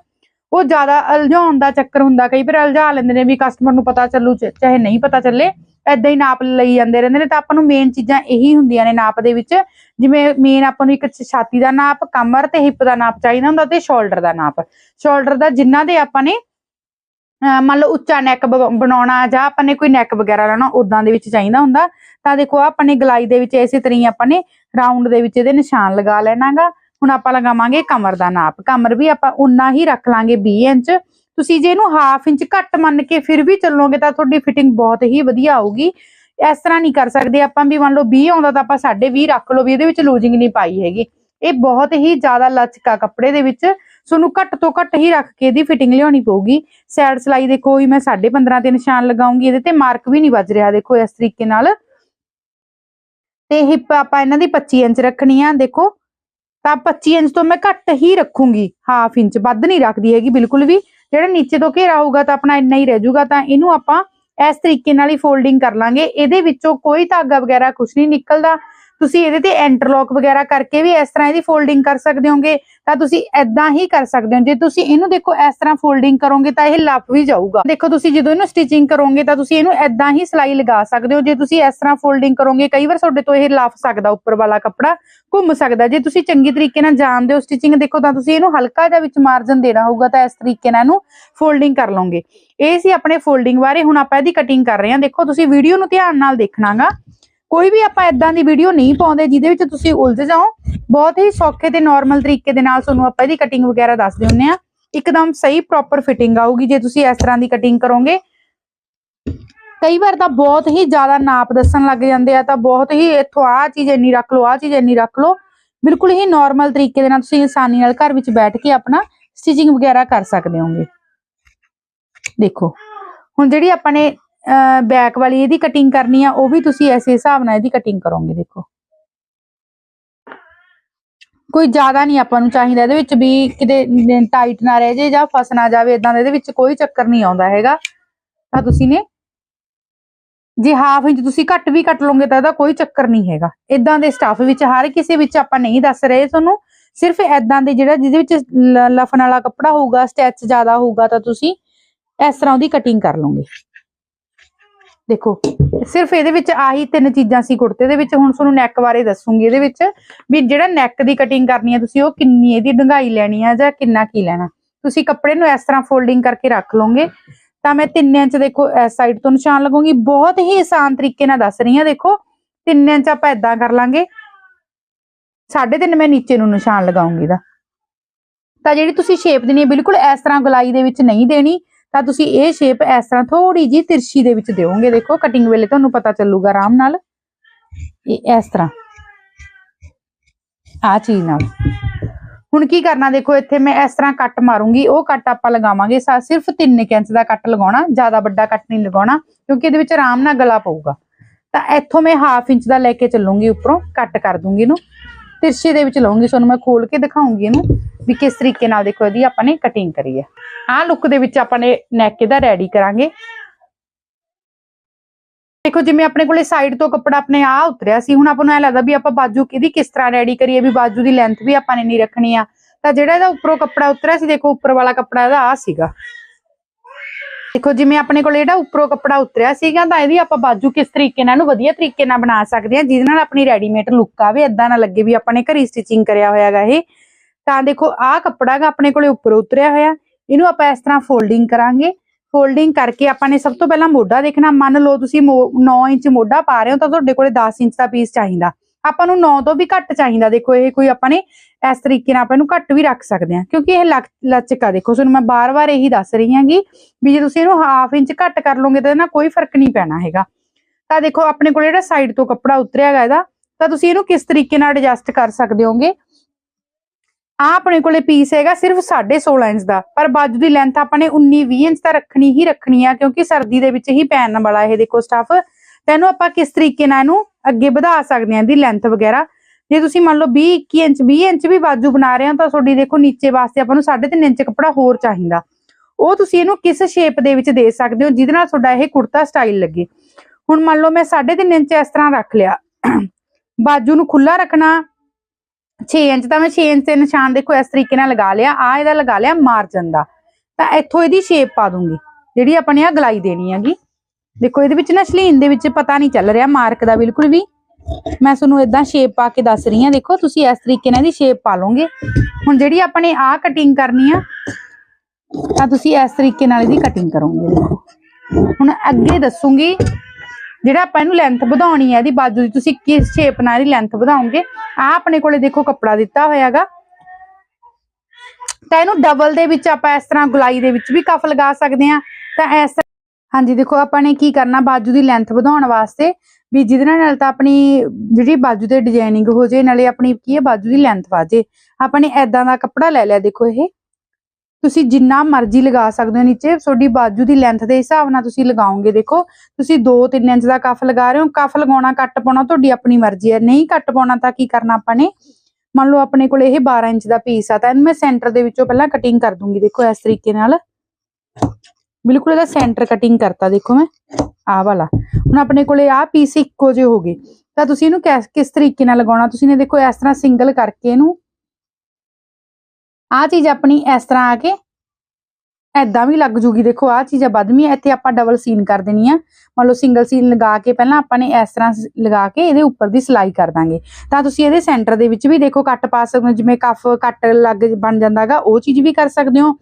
ਉਹ ਜ਼ਿਆਦਾ ਅਲਝਾਉਣ ਦਾ ਚੱਕਰ ਹੁੰਦਾ, ਕਈ ਵਾਰ ਅਲਝਾ ਲੈਂਦੇ ਨੇ ਵੀ ਕਸਟਮਰ ਨੂੰ ਪਤਾ ਚੱਲੂ ਚਾਹੇ ਨਹੀਂ ਪਤਾ ਚੱਲੇ ਐਦਾਂ ਹੀ ਨਾਪ ਲਈ ਜਾਂਦੇ ਰਹਿੰਦੇ ਨੇ, ਤਾਂ ਆਪਾਂ ਨੂੰ ਮੇਨ ਚੀਜ਼ਾਂ ਇਹੀ ਹੁੰਦੀਆਂ ਨੇ ਨਾਪ ਦੇ ਵਿੱਚ, ਜਿਵੇਂ ਮੇਨ ਆਪਾਂ ਨੂੰ ਇੱਕ ਛਾਤੀ ਦਾ ਨਾਪ, ਕਮਰ ਤੇ ਹਿੱਪ ਦਾ ਨਾਪ ਚਾਹੀਦਾ ਹੁੰਦਾ ਤੇ ਸ਼ੋਲਡਰ ਦਾ ਨਾਪ। ਸ਼ੋਲਡਰ ਦਾ ਜਿਨ੍ਹਾਂ ਦੇ ਆਪਾਂ ਨੇ ਮੰਨ ਲਓ ਉੱਚਾ ਨੈਕ ਬਣਾਉਣਾ ਜਾਂ ਆਪਾਂ ਨੇ ਕੋਈ ਨੈਕ ਵਗੈਰਾ ਲੈਣਾ ਉਦਾਂ ਦੇ ਵਿੱਚ ਚਾਹੀਦਾ ਹੁੰਦਾ। ਤਾਂ ਦੇਖੋ ਆਪਾਂ ਨੇ ਗਲਾਈ ਦੇ ਵਿੱਚ ਇਸੇ ਤਰ੍ਹਾਂ ਹੀ ਆਪਾਂ ਨੇ ਰਾਉਂਡ ਦੇ ਵਿੱਚ ਇਹਦੇ ਨਿਸ਼ਾਨ ਲਗਾ ਲੈਣਾਗਾ। ਹੁਣ ਆਪਾਂ ਲਗਾਵਾਂਗੇ ਕਮਰ ਦਾ ਨਾਪ। ਕਮਰ ਵੀ ਆਪਾਂ ਉਨਾ ਹੀ ਰੱਖ ਲਾਂਗੇ 20 ਇੰਚ। ਤੁਸੀਂ ਜੇ ਇਹਨੂੰ ਹਾਫ ਇੰਚ ਘੱਟ ਮੰਨ ਕੇ ਫਿਰ ਵੀ ਚੱਲੋਗੇ ਤਾਂ ਤੁਹਾਡੀ ਫਿਟਿੰਗ ਬਹੁਤ ਹੀ ਵਧੀਆ ਆਊਗੀ। ਇਸ ਤਰ੍ਹਾਂ ਨਹੀਂ ਕਰ ਸਕਦੇ ਆਪਾਂ ਵੀ ਮੰਨ ਲਓ 20 ਆਉਂਦਾ ਤਾਂ ਆਪਾਂ 20.5 ਰੱਖ ਲਓ ਵੀ ਇਹਦੇ ਵਿੱਚ ਲੂਜ਼ਿੰਗ ਨਹੀਂ ਪਾਈ ਹੈਗੀ। ਇਹ ਬਹੁਤ ਹੀ ਜ਼ਿਆਦਾ ਲਚਕਾ ਕੱਪੜੇ ਦੇ ਵਿੱਚ ਤੁਹਾਨੂੰ ਘੱਟ ਤੋਂ ਘੱਟ ਹੀ ਰੱਖ ਕੇ ਇਹਦੀ ਫਿਟਿੰਗ ਲਿਆਉਣੀ ਪਊਗੀ। ਸਾਈਡ ਸਲਾਈ ਦੇਖੋ ਵੀ ਮੈਂ 15.5 ਤੇ ਨਿਸ਼ਾਨ ਲਗਾਉਂਗੀ, ਇਹਦੇ ਤੇ ਮਾਰਕ ਵੀ ਨਹੀਂ ਵੱਜ ਰਿਹਾ ਦੇਖੋ ਇਸ ਤਰੀਕੇ ਨਾਲ। ਤੇ ਹਿੱਪ ਆਪਾਂ ਇਹਨਾਂ ਦੀ 25 ਇੰਚ ਰੱਖਣੀ ਆ, ਦੇਖੋ। ਤਾਂ 25 ਇੰਚ ਤੋਂ ਮੈਂ ਘੱਟ ਹੀ ਰੱਖੂੰਗੀ ਹਾਫ ਇੰਚ, ਵੱਧ ਨਹੀਂ ਰੱਖਦੀ ਹੈਗੀ ਬਿਲਕੁਲ ਵੀ। ਜਿਹੜਾ ਨੀਚੇ ਤੋਂ ਘੇਰਾ ਹੋਊਗਾ ਤਾਂ ਆਪਣਾ ਇੰਨਾ ਹੀ ਰਹਿ ਜਾਊਗਾ, ਤਾਂ ਇਹਨੂੰ ਆਪਾਂ ਇਸ ਤਰੀਕੇ ਨਾਲ ਹੀ ਫੋਲਡਿੰਗ ਕਰ ਲਾਂਗੇ। ਇਹਦੇ ਵਿੱਚੋਂ ਕੋਈ ਧਾਗਾ ਵਗੈਰਾ ਕੁਝ ਨਹੀਂ ਨਿਕਲਦਾ। ਤੁਸੀਂ ਇਹਦੇ ਤੇ ਇੰਟਰਲੌਕ ਵਗੈਰਾ ਕਰਕੇ ਵੀ ਇਸ ਤਰ੍ਹਾਂ ਇਹਦੀ ਫੋਲਡਿੰਗ ਕਰ ਸਕਦੇ ਹੋਗੇ, ਤਾਂ ਤੁਸੀਂ ਐਦਾਂ ਹੀ ਕਰ ਸਕਦੇ ਹੋ। ਜੇ ਤੁਸੀਂ ਇਹਨੂੰ ਦੇਖੋ, ਇਸ ਤਰ੍ਹਾਂ ਫੋਲਡਿੰਗ ਕਰੋਗੇ ਤਾਂ ਇਹ ਲੱਪ ਵੀ ਜਾਊਗਾ। ਦੇਖੋ, ਤੁਸੀਂ ਜਦੋਂ ਇਹਨੂੰ ਸਟਿਚਿੰਗ ਕਰੋਗੇ ਤਾਂ ਤੁਸੀਂ ਇਹਨੂੰ ਐਦਾਂ ਹੀ ਸਿਲਾਈ ਲਗਾ ਸਕਦੇ ਹੋ। ਜੇ ਤੁਸੀਂ ਇਸ ਤਰ੍ਹਾਂ ਫੋਲਡਿੰਗ ਕਰੋਗੇ, ਕਈ ਵਾਰ ਤੁਹਾਡੇ ਤੋਂ ਇਹ ਲੱਪ ਸਕਦਾ ਉੱਪਰ ਵਾਲਾ ਕੱਪੜਾ, ਘੁੰਮ ਸਕਦਾ। ਜੇ ਤੁਸੀਂ ਚੰਗੀ ਤਰੀਕੇ ਨਾਲ ਜਾਣਦੇ ਹੋ ਸਟਿਚਿੰਗ ਦੇਖੋ ਤਾਂ ਤੁਸੀਂ ਇਹਨੂੰ ਹਲਕਾ ਜਿਹਾ ਵਿੱਚ ਮਾਰਜਨ ਦੇਣਾ ਹੋਊਗਾ ਤਾਂ ਇਸ ਤਰੀਕੇ ਨਾਲ ਇਹਨੂੰ ਫੋਲਡਿੰਗ ਕਰ ਲਓਗੇ। ਇਹ ਸੀ ਆਪਣੇ ਫੋਲਡਿੰਗ ਬਾਰੇ। ਹੁਣ ਆਪਾਂ ਇਹਦੀ ਕਟਿੰਗ ਕਰ ਰਹੇ ਹਾਂ। ਦੇਖੋ, ਤੁਸੀਂ ਵੀਡੀਓ ਨੂੰ ਧਿਆਨ ਨਾਲ ਦੇਖਣਾਗਾ ਕੋਈ ਵੀ ਆਪਾਂ ਇਦਾਂ ਦੀ ਵੀਡੀਓ ਨਹੀਂ ਪਾਉਂਦੇ ਜਿਹਦੇ ਵਿੱਚ ਤੁਸੀਂ ਉਲਝ ਜਾਓ। ਬਹੁਤ ਹੀ ਸੌਖੇ ਤੇ ਨਾਰਮਲ ਤਰੀਕੇ ਦੇ ਨਾਲ ਤੁਹਾਨੂੰ ਆਪਾਂ ਇਹਦੀ ਕਟਿੰਗ ਵਗੈਰਾ ਦੱਸਦੇ ਹੁੰਨੇ ਆ ਇੱਕਦਮ ਸਹੀ ਪ੍ਰੋਪਰ ਫਿਟਿੰਗ ਆਊਗੀ ਜੇ ਤੁਸੀਂ ਇਸ ਤਰ੍ਹਾਂ ਦੀ ਕਟਿੰਗ ਕਰੋਗੇ। ਕਈ ਵਾਰ ਤਾਂ ਬਹੁਤ ਹੀ ਜ਼ਿਆਦਾ ਨਾਪ ਦੱਸਣ ਲੱਗ ਜਾਂਦੇ ਆ ਤਾਂ ਬਹੁਤ ਹੀ ਇੱਥੋਂ ਆਹ ਚੀਜ਼ ਇੰਨੀ ਰੱਖ ਲਓ, ਆਹ ਚੀਜ਼ ਇੰਨੀ ਰੱਖ ਲਓ। ਬਿਲਕੁਲ ਹੀ ਨਾਰਮਲ ਤਰੀਕੇ ਦੇ ਨਾਲ ਤੁਸੀਂ ਆਸਾਨੀ ਨਾਲ ਘਰ ਵਿੱਚ ਬੈਠ ਕੇ ਆਪਣਾ ਸਟਿਚਿੰਗ ਵਗੈਰਾ ਕਰ ਸਕਦੇ ਹੋਗੇ। ਦੇਖੋ, ਹੁਣ ਜਿਹੜੀ ਆਪਾਂ ਨੇ ਬੈਕ ਵਾਲੀ ਇਹਦੀ ਕਟਿੰਗ ਕਰਨੀ ਆ, ਉਹ ਵੀ ਤੁਸੀਂ ਐਸੇ ਹਿਸਾਬ ਨਾਲ ਇਹਦੀ ਕਟਿੰਗ ਕਰੋਗੇ, ਦੇਖੋ। ਕੋਈ ਜ਼ਿਆਦਾ ਨਹੀਂ ਆਪਾਂ ਨੂੰ ਚਾਹੀਦਾ ਇਹਦੇ ਵਿੱਚ ਵੀ ਕਿਤੇ ਟਾਈਟ ਨਾ ਰਹਿ ਜੇ ਜਾਂ ਫਸ ਨਾ ਜਾਵੇ ਇਦਾਂ ਦਾ ਇਹਦੇ ਵਿੱਚ ਕੋਈ ਚੱਕਰ ਨਹੀਂ ਆਉਂਦਾ ਹੈਗਾ। ਤਾਂ ਤੁਸੀਂ ਨੇ, ਜੇ ਹਾਫ ਇੰਚ ਤੁਸੀਂ ਘੱਟ ਵੀ ਕੱਟ ਲਓਗੇ ਤਾਂ ਇਹਦਾ ਕੋਈ ਚੱਕਰ ਨਹੀਂ ਹੈਗਾ। ਇਦਾਂ ਦੇ ਸਟਾਫ ਵਿੱਚ, ਹਰ ਕਿਸੇ ਵਿੱਚ ਆਪਾਂ ਨਹੀਂ ਦੱਸ ਰਹੇ ਤੁਹਾਨੂੰ, ਸਿਰਫ ਇਦਾਂ ਦੇ ਜਿਹੜਾ ਜਿਹਦੇ ਵਿੱਚ ਲਫਨ ਵਾਲਾ ਕੱਪੜਾ ਹੋਊਗਾ ਸਟੈਚ ਜ਼ਿਆਦਾ ਹੋਊਗਾ ਤਾਂ ਤੁਸੀਂ ਇਸ ਤਰ੍ਹਾਂ ਉਹਦੀ ਕਟਿੰਗ ਕਰ ਲਓਗੇ। ਦੇਖੋ, ਸਿਰਫ ਇਹਦੇ ਵਿੱਚ ਆਹੀ ਤਿੰਨ ਚੀਜ਼ਾਂ ਸੀ ਕੁੜਤੇ ਦੇ ਵਿੱਚ, ਹੁਣ ਤੁਹਾਨੂੰ ਨੈਕ ਬਾਰੇ ਦੱਸੂਗੀ ਇਹਦੇ ਵਿੱਚ ਵੀ ਜਿਹੜਾ ਨੈਕ ਦੀ ਕਟਿੰਗ ਕਰਨੀ ਹੈ ਤੁਸੀਂ, ਉਹ ਕਿੰਨੀ ਇਹਦੀ ਡੂੰਘਾਈ ਲੈਣੀ ਹੈ ਜਾਂ ਕਿੰਨਾ ਕੀ ਲੈਣਾ। ਤੁਸੀਂ ਕੱਪੜੇ ਨੂੰ ਇਸ ਤਰ੍ਹਾਂ ਫੋਲਡਿੰਗ ਕਰਕੇ ਰੱਖ ਲਓਗੇ, ਤਾਂ ਮੈਂ 3 ਇੰਚ ਦੇਖੋ, ਇਸ ਸਾਈਡ ਤੋਂ ਨਿਸ਼ਾਨ ਲਗਾਉਂਗੀ। ਬਹੁਤ ਹੀ ਆਸਾਨ ਤਰੀਕੇ ਨਾਲ ਦੱਸ ਰਹੀ ਹਾਂ, ਦੇਖੋ 3 ਇੰਚ ਆਪਾਂ ਇਦਾਂ ਕਰ ਲਾਂਗੇ। 3.5 ਮੈਂ ਨੀਚੇ ਨੂੰ ਨਿਸ਼ਾਨ ਲਗਾਉਂਗੀ ਦਾ ਤਾਂ ਜਿਹੜੀ ਤੁਸੀਂ ਸ਼ੇਪ ਦੇਣੀ ਹੈ, ਬਿਲਕੁਲ ਇਸ ਤਰ੍ਹਾਂ ਗਲਾਈ ਦੇ ਵਿੱਚ ਨਹੀਂ ਦੇਣੀ। ਤਾਂ ਤੁਸੀਂ ਇਹ ਸ਼ੇਪ ਇਸ ਤਰ੍ਹਾਂ ਥੋੜੀ ਜੀ ਤਿਰਛੀ ਦੇ ਵਿੱਚ ਦਿਓਗੇ। ਦੇਖੋ ਕਟਿੰਗ ਵੇਲੇ ਤੁਹਾਨੂੰ ਪਤਾ ਚੱਲੂਗਾ ਆਰਾਮ ਨਾਲ। ਇਹ ਇਸ ਤਰ੍ਹਾਂ। ਆ ਚੀਜ਼ ਨਾਲ। ਹੁਣ ਕੀ ਕਰਨਾ, ਦੇਖੋ, ਇੱਥੇ ਮੈਂ ਇਸ ਤਰ੍ਹਾਂ ਕੱਟ ਮਾਰੂੰਗੀ। ਉਹ ਕੱਟ ਆਪਾਂ ਲਗਾਵਾਂਗੇ। ਸਾ- ਸਿਰਫ 3 ਇੰਚ ਦਾ ਕੱਟ ਲਗਾਉਣਾ। ਜ਼ਿਆਦਾ ਵੱਡਾ ਕੱਟ ਨਹੀਂ ਲਗਾਉਣਾ, ਕਿਉਂਕਿ ਇਹਦੇ ਵਿੱਚ ਆਰਾਮ ਨਾਲ ਗਲਾ ਪਊਗਾ। ਤਾਂ ਇੱਥੋਂ ਮੈਂ ਹਾਫ ਇੰਚ ਦਾ ਲੈ ਕੇ ਚੱਲੂੰਗੀ ਉੱਪਰੋਂ। ਕੱਟ ਕਰ ਦੂੰਗੀ ਇਹਨੂੰ। ਤਿਰਛੇ ਦੇ ਵਿੱਚ ਲਾਉਂਗੀ ਤੁਹਾਨੂੰ ਮੈਂ ਖੋਲ ਕੇ ਦਿਖਾਉਂਗੀ ਇਹਨੂੰ ਵੀ ਕਿਸ ਤਰੀਕੇ ਨਾਲ ਦੇਖੋ ਇਹਦੀ ਆਪਾਂ ਨੇ ਕਟਿੰਗ ਕਰੀ ਹੈ। ਆਹ ਲੁੱਕ ਦੇ ਵਿੱਚ ਆਪਾਂ ਨੇ ਨੈਕ ਇਹਦਾ ਰੈਡੀ ਕਰਾਂਗੇ। ਦੇਖੋ ਜਿਵੇਂ ਆਪਣੇ ਕੋਲੇ ਸਾਈਡ ਤੋਂ ਕੱਪੜਾ ਆਪਣੇ ਆ ਉਤਰਿਆ ਸੀ, ਹੁਣ ਆਪਾਂ ਨੂੰ ਐ ਲੱਗਦਾ ਵੀ ਆਪਾਂ ਬਾਜੂ ਕਿਹਦੀ ਕਿਸ ਤਰ੍ਹਾਂ ਰੈਡੀ ਕਰੀਏ, ਵੀ ਬਾਜੂ ਦੀ ਲੈਂਥ ਵੀ ਆਪਾਂ ਨੇ ਨਹੀਂ ਰੱਖਣੀ ਆ। ਤਾਂ ਜਿਹੜਾ ਇਹਦਾ ਉੱਪਰੋਂ ਕੱਪੜਾ ਉਤਰਿਆ ਸੀ, ਦੇਖੋ ਉੱਪਰ ਵਾਲਾ ਕੱਪੜਾ ਇਹਦਾ ਆ ਸੀਗਾ। ਦੇਖੋ ਜਿਵੇਂ ਆਪਣੇ ਕੋਲ ਜਿਹੜਾ ਉੱਪਰੋਂ ਕੱਪੜਾ ਉਤਰਿਆ ਸੀਗਾ ਤਾਂ ਇਹਦੀ ਆਪਾਂ ਬਾਜੂ ਕਿਸ ਤਰੀਕੇ ਨਾਲ ਇਹਨੂੰ ਵਧੀਆ ਤਰੀਕੇ ਨਾਲ ਬਣਾ ਸਕਦੇ ਹਾਂ, ਜਿਹਦੇ ਨਾਲ ਆਪਣੀ ਰੈਡੀਮੇਡ ਲੁੱਕ ਆਵੇ ਇਦਾਂ ਨਾ ਲੱਗੇ ਵੀ ਆਪਾਂ ਨੇ ਘਰੀ ਸਟਿਚਿੰਗ ਕਰਿਆ ਹੋਇਆਗਾ ਇਹ। ਤਾਂ ਦੇਖੋ, ਆਹ ਕੱਪੜਾ ਗਾ ਆਪਣੇ ਕੋਲੇ ਉੱਪਰੋਂ ਉਤਰਿਆ ਹੋਇਆ, ਇਹਨੂੰ ਆਪਾਂ ਇਸ ਤਰ੍ਹਾਂ ਫੋਲਡਿੰਗ ਕਰਾਂਗੇ। ਫੋਲਡਿੰਗ ਕਰਕੇ ਆਪਾਂ ਨੇ ਸਭ ਤੋਂ ਪਹਿਲਾਂ ਮੋਢਾ ਦੇਖਣਾ, ਮੰਨ ਲਓ ਤੁਸੀਂ 9 ਇੰਚ ਮੋਢਾ ਪਾ ਰਹੇ ਹੋ ਤਾਂ ਤੁਹਾਡੇ ਕੋਲੇ 10 ਇੰਚ ਦਾ ਪੀਸ ਚਾਹੀਦਾ। ਆਪਾਂ ਨੂੰ 9 ਤੋਂ ਵੀ ਘੱਟ ਚਾਹੀਦਾ। ਦੇਖੋ, ਇਹ ਕੋਈ ਆਪਾਂ ਨੇ ਇਸ ਤਰੀਕੇ ਨਾਲ ਆਪਾਂ ਇਹਨੂੰ ਘੱਟ ਵੀ ਰੱਖ ਸਕਦੇ ਹਾਂ। ਕਿਉਂਕਿ ਇਹ ਲਕ- ਦੇਖੋ, ਤੁਹਾਨੂੰ ਮੈਂ ਬਾਰ-ਬਾਰ ਇਹੀ ਦੱਸ ਰਹੀ ਹਾਂਗੀ ਵੀ ਜੇ ਤੁਸੀਂ ਇਹਨੂੰ ਹਾਫ ਇੰਚ ਘੱਟ ਕਰ ਲਓਗੇ ਤਾਂ ਇਹਦੇ ਕੋਈ ਫ਼ਰਕ ਨਹੀਂ ਪੈਣਾ ਹੈਗਾ। ਤਾਂ ਦੇਖੋ, ਆਪਣੇ ਕੋਲ ਜਿਹੜਾ ਸਾਈਡ ਤੋਂ ਕੱਪੜਾ ਉਤਰਿਆ ਹੈਗਾ ਇਹਦਾ, ਤਾਂ ਤੁਸੀਂ ਇਹਨੂੰ ਕਿਸ ਤਰੀਕੇ ਨਾਲ ਐਡਜਸਟ ਕਰ ਸਕਦੇ ਹੋਗੇ? ਆ ਆਪਣੇ ਕੋਲੇ ਪੀਸ ਹੈਗਾ ਸਿਰਫ 16.5 ਇੰਚ ਦਾ, ਪਰ ਬਾਜੂ ਦੀ ਲੈਂਥ ਆਪਾਂ ਨੇ 19 20 ਇੰਚ ਤਾਂ ਰੱਖਣੀ ਹੀ ਰੱਖਣੀ ਆ, ਕਿਉਂਕਿ ਸਰਦੀ ਦੇ ਵਿੱਚ ਹੀ ਪੈਣ ਵਾਲਾ ਇਹ ਦੇਖੋ ਸਟਫ ਤਾਂ ਇਹਨੂੰ ਆਪਾਂ ਕਿਸ ਤਰੀਕੇ ਨਾਲ ਇਹਨੂੰ ਅੱਗੇ ਵਧਾ ਸਕਦੇ ਹਾਂ ਇਹਦੀ ਲੈਂਥ ਵਗੈਰਾ? ਜੇ ਤੁਸੀਂ ਮੰਨ ਲਓ 20 21 ਇੰਚ 20 ਇੰਚ ਵੀ ਬਾਜੂ ਬਣਾ ਰਹੇ ਹੋ ਤਾਂ ਤੁਹਾਡੀ ਦੇਖੋ ਨੀਚੇ ਵਾਸਤੇ ਆਪਾਂ ਨੂੰ 3.5 ਇੰਚ ਕੱਪੜਾ ਹੋਰ ਚਾਹੀਦਾ। ਉਹ ਤੁਸੀਂ ਇਹਨੂੰ ਕਿਸ ਸ਼ੇਪ ਦੇ ਵਿੱਚ ਦੇ ਸਕਦੇ ਹੋ ਜਿਹਦੇ ਨਾਲ ਤੁਹਾਡਾ ਇਹ ਕੁੜਤਾ ਸਟਾਈਲ ਲੱਗੇ। ਹੁਣ ਮੰਨ ਲਓ ਮੈਂ 3.5 ਇੰਚ ਇਸ ਤਰ੍ਹਾਂ ਰੱਖ ਲਿਆ। ਬਾਜੂ ਨੂੰ ਖੁੱਲਾ ਰੱਖਣਾ। 6 ਇੰਚ ਤਾਂ ਮੈਂ 6 ਇੰਚ ਦੇ ਨਿਸ਼ਾਨ ਦੇਖੋ ਇਸ ਤਰੀਕੇ ਨਾਲ ਲਗਾ ਲਿਆ। ਆ ਇਹਦਾ ਲਗਾ ਲਿਆ ਮਾਰਜਨ ਦਾ। ਤਾਂ ਇੱਥੋਂ ਇਹਦੀ ਸ਼ੇਪ ਪਾ ਦੂੰਗੀ। ਜਿਹੜੀ ਆਪਾਂ ਨੇ ਆ ਗਲਾਈ ਦੇਣੀ ਹੈਗੀ। ਦੇਖੋ, ਇਹਦੇ ਵਿੱਚ ਨਾ ਸ਼ਲੀਨ ਦੇ ਵਿੱਚ ਪਤਾ ਨਹੀਂ ਚੱਲ ਰਿਹਾ ਮਾਰਕ ਦਾ ਬਿਲਕੁਲ ਵੀ। ਮੈਂ ਤੁਹਾਨੂੰ ਇਦਾਂ ਸ਼ੇਪ ਪਾ ਕੇ ਦੱਸ ਰਹੀ ਹਾਂ, ਦੇਖੋ, ਤੁਸੀਂ ਇਸ ਤਰੀਕੇ ਨਾਲ ਇਹਦੀ ਸ਼ੇਪ ਪਾ ਲਓਗੇ। ਹੁਣ ਜਿਹੜੀ ਆਪਣੇ ਆਹ ਕਟਿੰਗ ਕਰਨੀ ਆ, ਤਾਂ ਤੁਸੀਂ ਇਸ ਤਰੀਕੇ ਨਾਲ ਇਹਦੀ ਕਟਿੰਗ ਕਰੋਗੇ, ਦੇਖੋ। ਹੁਣ ਅੱਗੇ ਦੱਸੂਗੀ, ਜਿਹੜਾ ਆਪਾਂ ਇਹਨੂੰ ਲੈਂਥ ਵਧਾਉਣੀ ਹੈ ਇਹਦੀ ਬਾਜੂ ਦੀ ਤੁਸੀਂ ਕਿਸ ਸ਼ੇਪ ਨਾਲ ਇਹਦੀ ਲੈਂਥ ਵਧਾਓਗੇ। ਆ ਆਪਣੇ ਕੋਲੇ ਦੇਖੋ ਕੱਪੜਾ ਦਿੱਤਾ ਹੋਇਆਗਾ ਤਾਂ ਇਹਨੂੰ ਡਬਲ ਦੇ ਵਿੱਚ ਆਪਾਂ ਇਸ ਤਰ੍ਹਾਂ ਗੁਲਾਈ ਦੇ ਵਿੱਚ ਵੀ ਕਫ ਲਗਾ ਸਕਦੇ ਆ ਤਾਂ ਇਸ ਤਰ੍ਹਾਂ- ਹਾਂਜੀ, ਦੇਖੋ ਆਪਾਂ ਨੇ ਕੀ ਕਰਨਾ ਬਾਜੂ ਦੀ ਲੈਂਥ ਵਧਾਉਣ ਵਾਸਤੇ, ਵੀ ਜਿਹਦੇ ਨਾਲ ਤਾਂ ਆਪਣੀ ਜਿਹੜੀ ਬਾਜੂ ਤੇ ਡਿਜ਼ਾਈਨਿੰਗ ਹੋ ਜੇ, ਨਾਲੇ ਆਪਣੀ ਕੀ ਹੈ, ਬਾਜੂ ਦੀ ਲੈਂਥ ਵਾਜੇ। ਆਪਾਂ ਨੇ ਐਦਾਂ ਦਾ ਕੱਪੜਾ ਲੈ ਲਿਆ, ਦੇਖੋ ਇਹ। ਤੁਸੀਂ ਜਿੰਨਾ ਮਰਜ਼ੀ ਲਗਾ ਸਕਦੇ ਹੋ ਨੀਚੇ, ਤੁਹਾਡੀ ਬਾਜੂ ਦੀ ਲੈਂਥ ਦੇ ਹਿਸਾਬ ਨਾਲ ਤੁਸੀਂ ਲਗਾਓਗੇ, ਦੇਖੋ। ਤੁਸੀਂ 2-3 ਇੰਚ ਦਾ ਕਫ ਲਗਾ ਰਹੇ ਹੋ, ਕਫ ਲਗਾਉਣਾ ਕੱਟ ਪਾਉਣਾ, ਤੁਹਾਡੀ ਆਪਣੀ ਮਰਜ਼ੀ ਹੈ। ਨਹੀਂ ਕੱਟ ਪਾਉਣਾ ਤਾਂ ਕੀ ਕਰਨਾ ਆਪਾਂ ਨੇ? ਮੰਨ ਲਓ ਆਪਣੇ ਕੋਲ ਇਹ 12 ਇੰਚ ਦਾ ਪੀਸ ਆ, ਤਾਂ ਇਹਨੂੰ ਮੈਂ ਸੈਂਟਰ ਦੇ ਵਿੱਚੋਂ ਪਹਿਲਾਂ ਕਟਿੰਗ ਕਰ ਦੂੰਗੀ, ਦੇਖੋ ਇਸ ਤਰੀਕੇ ਨਾਲ। ਬਿਲਕੁਲ ਇਹਦਾ ਸੈਂਟਰ ਕਟਿੰਗ ਕਰਤਾ, ਦੇਖੋ ਮੈਂ, ਆਹ ਵਾਲਾ। ਹੁਣ ਆਪਣੇ ਕੋਲੇ ਆਹ ਪੀਸ ਇੱਕੋ ਜਿਹੇ ਹੋ ਗਏ। ਤਾਂ ਤੁਸੀਂ ਇਹਨੂੰ ਕਿਸ ਤਰੀਕੇ ਨਾਲ ਲਗਾਉਣਾ? ਤੁਸੀਂ ਨੇ ਦੇਖੋ ਇਸ ਤਰ੍ਹਾਂ ਸਿੰਗਲ ਕਰਕੇ ਇਹਨੂੰ। ਆਹ ਚੀਜ਼ ਆਪਣੀ ਇਸ ਤਰ੍ਹਾਂ ਆ ਕੇ ਐਦਾਂ ਵੀ ਲੱਗ ਜੂਗੀ। ਦੇਖੋ, ਆਹ ਚੀਜ਼ ਆ ਵੱਧਵੀਂ ਇੱਥੇ ਆਪਾਂ ਡਬਲ ਸੀਨ ਕਰ ਦੇਣੀ ਆ। ਮੰਨ ਲਓ ਸਿੰਗਲ ਸੀਨ ਲਗਾ ਕੇ ਪਹਿਲਾਂ ਆਪਾਂ ਨੇ ਇਸ ਤਰ੍ਹਾਂ ਲਗਾ ਕੇ ਇਹਦੇ ਉੱਪਰ ਦੀ ਸਿਲਾਈ ਕਰ ਦਾਂਗੇ। ਤਾਂ ਤੁਸੀਂ ਇਹਦੇ ਸੈਂਟਰ ਦੇ ਵਿੱਚ ਵੀ ਦੇਖੋ ਕੱਟ ਪਾ ਸਕਦੇ ਹੋ, ਜਿਵੇਂ ਕਫ ਕੱਟ ਲੱਗ ਬਣ ਜਾਂਦਾਗਾ, ਉਹ ਚੀਜ਼ ਵੀ ਕਰ ਸਕਦੇ ਹੋ।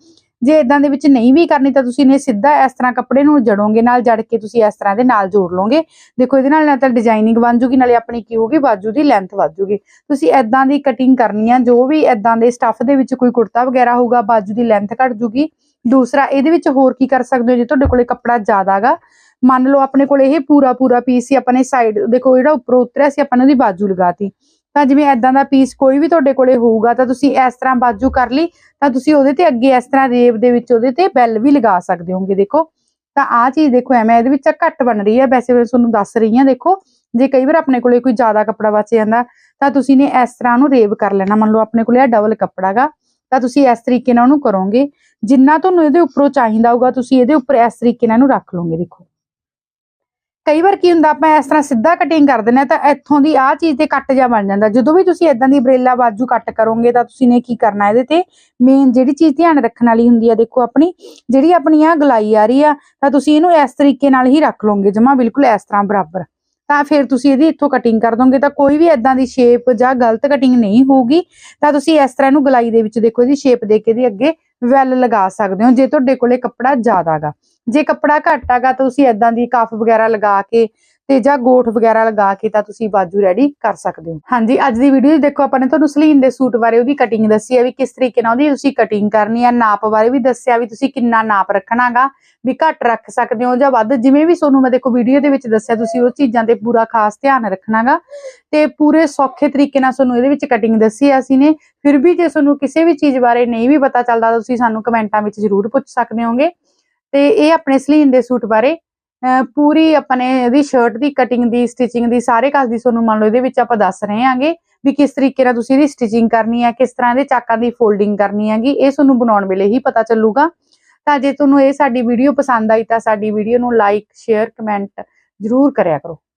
ਜੇ ਇਦਾਂ ਦੇ ਵਿੱਚ ਨਹੀਂ ਵੀ ਕਰਨੀ ਤਾਂ ਤੁਸੀਂ ਨੇ ਸਿੱਧਾ ਇਸ ਤਰ੍ਹਾਂ ਕੱਪੜੇ ਨੂੰ ਜੜੋਗੇ ਨਾਲ ਜੜ ਕੇ ਤੁਸੀਂ ਇਸ ਤਰ੍ਹਾਂ ਦੇ ਨਾਲ ਜੋੜ ਲਓਗੇ। ਦੇਖੋ ਇਹਦੇ ਨਾਲ ਨਾ ਤਾਂ ਡਿਜ਼ਾਈਨਿੰਗ ਬਣ ਜੂਗੀ, ਨਾਲੇ ਆਪਣੀ ਕੀ ਹੋਊਗੀ ਬਾਜੂ ਦੀ ਲੈਂਥ ਵੱਧ ਜੂਗੀ। ਤੁਸੀਂ ਇਦਾਂ ਦੀ ਕਟਿੰਗ ਕਰਨੀ ਆ, ਜੋ ਵੀ ਇਦਾਂ ਦੇ ਸਟੱਫ ਦੇ ਵਿੱਚ ਕੋਈ ਕੁੜਤਾ ਵਗੈਰਾ ਹੋਊਗਾ ਬਾਜੂ ਦੀ ਲੈਂਥ ਘਟ ਜੂਗੀ। ਦੂਸਰਾ, ਇਹਦੇ ਵਿੱਚ ਹੋਰ ਕੀ ਕਰ ਸਕਦੇ ਹੋ ਜੇ ਤੁਹਾਡੇ ਕੋਲੇ ਕੱਪੜਾ ਜ਼ਿਆਦਾਗਾ ਮੰਨ ਲਓ ਆਪਣੇ ਕੋਲ ਇਹ ਪੂਰਾ ਪੂਰਾ ਪੀਸ ਸੀ ਆਪਣੇ ਸਾਈਡ ਦੇਖੋ ਜਿਹੜਾ ਉੱਪਰੋਂ ਉਤਰਿਆ ਸੀ, ਆਪਾਂ ਨੇ ਉਹਦੀ ਬਾਜੂ ਲਗਾਤੀ। ਤਾਂ ਜਿਵੇਂ ਐਦਾਂ ਦਾ ਪੀਸ ਕੋਈ ਵੀ ਤੁਹਾਡੇ ਕੋਲੇ ਹੋਊਗਾ, ਤਾਂ ਤੁਸੀਂ ਇਸ ਤਰ੍ਹਾਂ ਬਾਜੂ ਕਰ ਲਈ, ਤਾਂ ਤੁਸੀਂ ਉਹਦੇ ਤੇ ਅੱਗੇ ਇਸ ਤਰ੍ਹਾਂ ਰੇਬ ਦੇ ਵਿੱਚ ਉਹਦੇ ਤੇ ਬੈਲ ਵੀ ਲਗਾ ਸਕਦੇ ਹੋਗੇ ਦੇਖੋ। ਤਾਂ ਆਹ ਚੀਜ਼ ਦੇਖੋ, ਐਵੇਂ ਇਹਦੇ ਵਿੱਚ ਘੱਟ ਬਣ ਰਹੀ ਹੈ, ਵੈਸੇ ਮੈਂ ਤੁਹਾਨੂੰ ਦੱਸ ਰਹੀ ਹਾਂ, ਦੇਖੋ। ਜੇ ਕਈ ਵਾਰ ਆਪਣੇ ਕੋਲੇ ਕੋਈ ਜ਼ਿਆਦਾ ਕੱਪੜਾ ਬਚ ਜਾਂਦਾ, ਤਾਂ ਤੁਸੀਂ ਨੇ ਇਸ ਤਰ੍ਹਾਂ ਉਹਨੂੰ ਰੇਬ ਕਰ ਲੈਣਾ। ਮੰਨ ਲਓ ਆਪਣੇ ਕੋਲੇ ਆ ਡਬਲ ਕੱਪੜਾਗਾ ਤਾਂ ਤੁਸੀਂ ਇਸ ਤਰੀਕੇ ਨਾਲ ਉਹਨੂੰ ਕਰੋਗੇ। ਜਿੰਨਾ ਤੁਹਾਨੂੰ ਇਹਦੇ ਉੱਪਰੋਂ ਚਾਹੀਦਾ ਹੋਊਗਾ, ਤੁਸੀਂ ਇਹਦੇ ਉੱਪਰ ਇਸ ਤਰੀਕੇ ਨਾਲ ਇਹਨੂੰ ਰੱਖ ਲਓਗੇ, ਦੇਖੋ। ਕਈ ਵਾਰ ਕੀ ਹੁੰਦਾ, ਆਪਾਂ ਇਸ ਤਰ੍ਹਾਂ ਸਿੱਧਾ ਕਟਿੰਗ ਕਰ ਦਿੰਦੇ ਹਾਂ ਤਾਂ ਇੱਥੋਂ ਦੀ ਆਹ ਚੀਜ਼ ਤੇ ਕੱਟ ਜਾ ਬਣ ਜਾਂਦਾ। ਜਦੋਂ ਵੀ ਤੁਸੀਂ ਇਦਾਂ ਦੀ ਬਰੇਲਾ ਬਾਜੂ ਕੱਟ ਕਰੋਗੇ ਤਾਂ ਤੁਸੀਂ ਨੇ ਕੀ ਕਰਨਾ ਇਹਦੇ ਤੇ? ਮੇਨ ਜਿਹੜੀ ਚੀਜ਼ ਧਿਆਨ ਰੱਖਣ ਵਾਲੀ ਹੁੰਦੀ ਆ, ਦੇਖੋ ਆਪਣੀ, ਜਿਹੜੀ ਆਪਣੀ ਆ ਗਲਾਈ ਆ ਰਹੀ ਆ, ਤਾਂ ਤੁਸੀਂ ਇਹਨੂੰ ਇਸ ਤਰੀਕੇ ਨਾਲ ਹੀ ਰੱਖ ਲਓਗੇ, ਜਮਾ ਬਿਲਕੁਲ ਇਸ ਤਰ੍ਹਾਂ ਬਰਾਬਰ। ਤਾਂ ਫਿਰ ਤੁਸੀਂ ਇਹਦੀ ਇੱਥੋਂ ਕਟਿੰਗ ਕਰ ਦੋਗੇ ਤਾਂ ਕੋਈ ਵੀ ਇਦਾਂ ਦੀ ਸ਼ੇਪ ਜਾਂ ਗਲਤ ਕਟਿੰਗ ਨਹੀਂ ਹੋਊਗੀ। ਤਾਂ ਤੁਸੀਂ ਇਸ ਤਰ੍ਹਾਂ ਇਹਨੂੰ ਗਲਾਈ ਦੇ ਵਿੱਚ ਦੇਖੋ, ਇਹਦੀ ਸ਼ੇਪ ਦੇ ਕੇ ਇਹਦੀ ਅੱਗੇ ਵੈਲ ਲਗਾ ਸਕਦੇ ਹੋ, ਜੇ ਤੁਹਾਡੇ ਕੋਲੇ ਕੱਪੜਾ ਜ਼ਿਆਦਾਗਾ ਜੇ ਕੱਪੜਾ ਘੱਟ ਹੈਗਾ ਤਾਂ ਤੁਸੀਂ ਇਦਾਂ ਦੀ ਕਫ ਵਗੈਰਾ ਲਗਾ ਕੇ ਤੇ ਜਾਂ ਗੋਠ ਵਗੈਰਾ ਲਗਾ ਕੇ ਤਾਂ ਤੁਸੀਂ ਬਾਜੂ ਰੈਡੀ ਕਰ ਸਕਦੇ ਹੋ। ਹਾਂਜੀ, ਅੱਜ ਦੀ ਵੀਡੀਓ 'ਚ ਦੇਖੋ ਆਪਾਂ ਨੇ ਤੁਹਾਨੂੰ ਸਲੀਨ ਦੇ ਸੂਟ ਬਾਰੇ ਉਹਦੀ ਕਟਿੰਗ ਦੱਸੀ ਹੈ ਵੀ ਕਿਸ ਤਰੀਕੇ ਨਾਲ ਉਹਦੀ ਤੁਸੀਂ ਕਟਿੰਗ ਕਰਨੀ ਹੈ, ਨਾਪ ਬਾਰੇ ਵੀ ਦੱਸਿਆ ਵੀ ਤੁਸੀਂ ਕਿੰਨਾ ਨਾਪ ਰੱਖਣਾਗਾ, ਵੀ ਘੱਟ ਰੱਖ ਸਕਦੇ ਹੋ ਜਾਂ ਵੱਧ। ਜਿਵੇਂ ਵੀ ਤੁਹਾਨੂੰ ਮੈਂ ਦੇਖੋ ਵੀਡੀਓ ਦੇ ਵਿੱਚ ਦੱਸਿਆ, ਤੁਸੀਂ ਉਹ ਚੀਜ਼ਾਂ ਤੇ ਪੂਰਾ ਖਾਸ ਧਿਆਨ ਰੱਖਣਾਗਾ। ਤੇ ਪੂਰੇ ਸੌਖੇ ਤਰੀਕੇ ਨਾਲ ਤੁਹਾਨੂੰ ਇਹਦੇ ਵਿੱਚ ਕਟਿੰਗ ਦੱਸੀ ਹੈ ਅਸੀਂ ਨੇ। ਫਿਰ ਵੀ ਜੇ ਤੁਹਾਨੂੰ ਕਿਸੇ ਵੀ ਚੀਜ਼ ਬਾਰੇ ਨਹੀਂ ਵੀ ਪਤਾ ਚੱਲਦਾ ਤਾਂ ਤੁਸੀਂ ਸਾਨੂੰ ਕਮੈਂਟਾਂ ਵਿੱਚ ਜ਼ਰੂਰ ਪੁੱਛ ਸਕਦੇ ਹੋਗੇ। ਤੇ ਇਹ ਆਪਣੇ ਸਲੀਨ ਦੇ ਸੂਟ ਬਾਰੇ, ਅਹ, ਪੂਰੀ ਆਪਣੇ ਇਹਦੀ ਸ਼ਰਟ ਦੀ ਕਟਿੰਗ ਦੀ ਸਟਿਚਿੰਗ ਦੀ, ਸਾਰੇ ਕਾਸ ਦੀ ਤੁਹਾਨੂੰ ਮੰਨ ਲਓ ਇਹਦੇ ਵਿੱਚ ਆਪਾਂ ਦੱਸ ਰਹੇ ਹਾਂਗੇ ਵੀ ਕਿਸ ਤਰੀਕੇ ਨਾਲ ਤੁਸੀਂ ਇਹਦੀ ਸਟਿਚਿੰਗ ਕਰਨੀ ਹੈ, ਕਿਸ ਤਰ੍ਹਾਂ ਦੇ ਚਾਕਾਂ ਦੀ ਫੋਲਡਿੰਗ ਕਰਨੀ ਹੈਗੀ, ਇਹ ਤੁਹਾਨੂੰ ਬਣਾਉਣ ਵੇਲੇ ਹੀ ਪਤਾ ਚੱਲੂਗਾ। ਤਾਂ ਜੇ ਤੁਹਾਨੂੰ ਇਹ ਸਾਡੀ ਵੀਡੀਓ ਪਸੰਦ ਆਈ ਤਾਂ ਸਾਡੀ ਵੀਡੀਓ ਨੂੰ ਲਾਈਕ ਸ਼ੇਅਰ ਕਮੈਂਟ ਜ਼ਰੂਰ ਕਰਿਆ ਕਰੋ।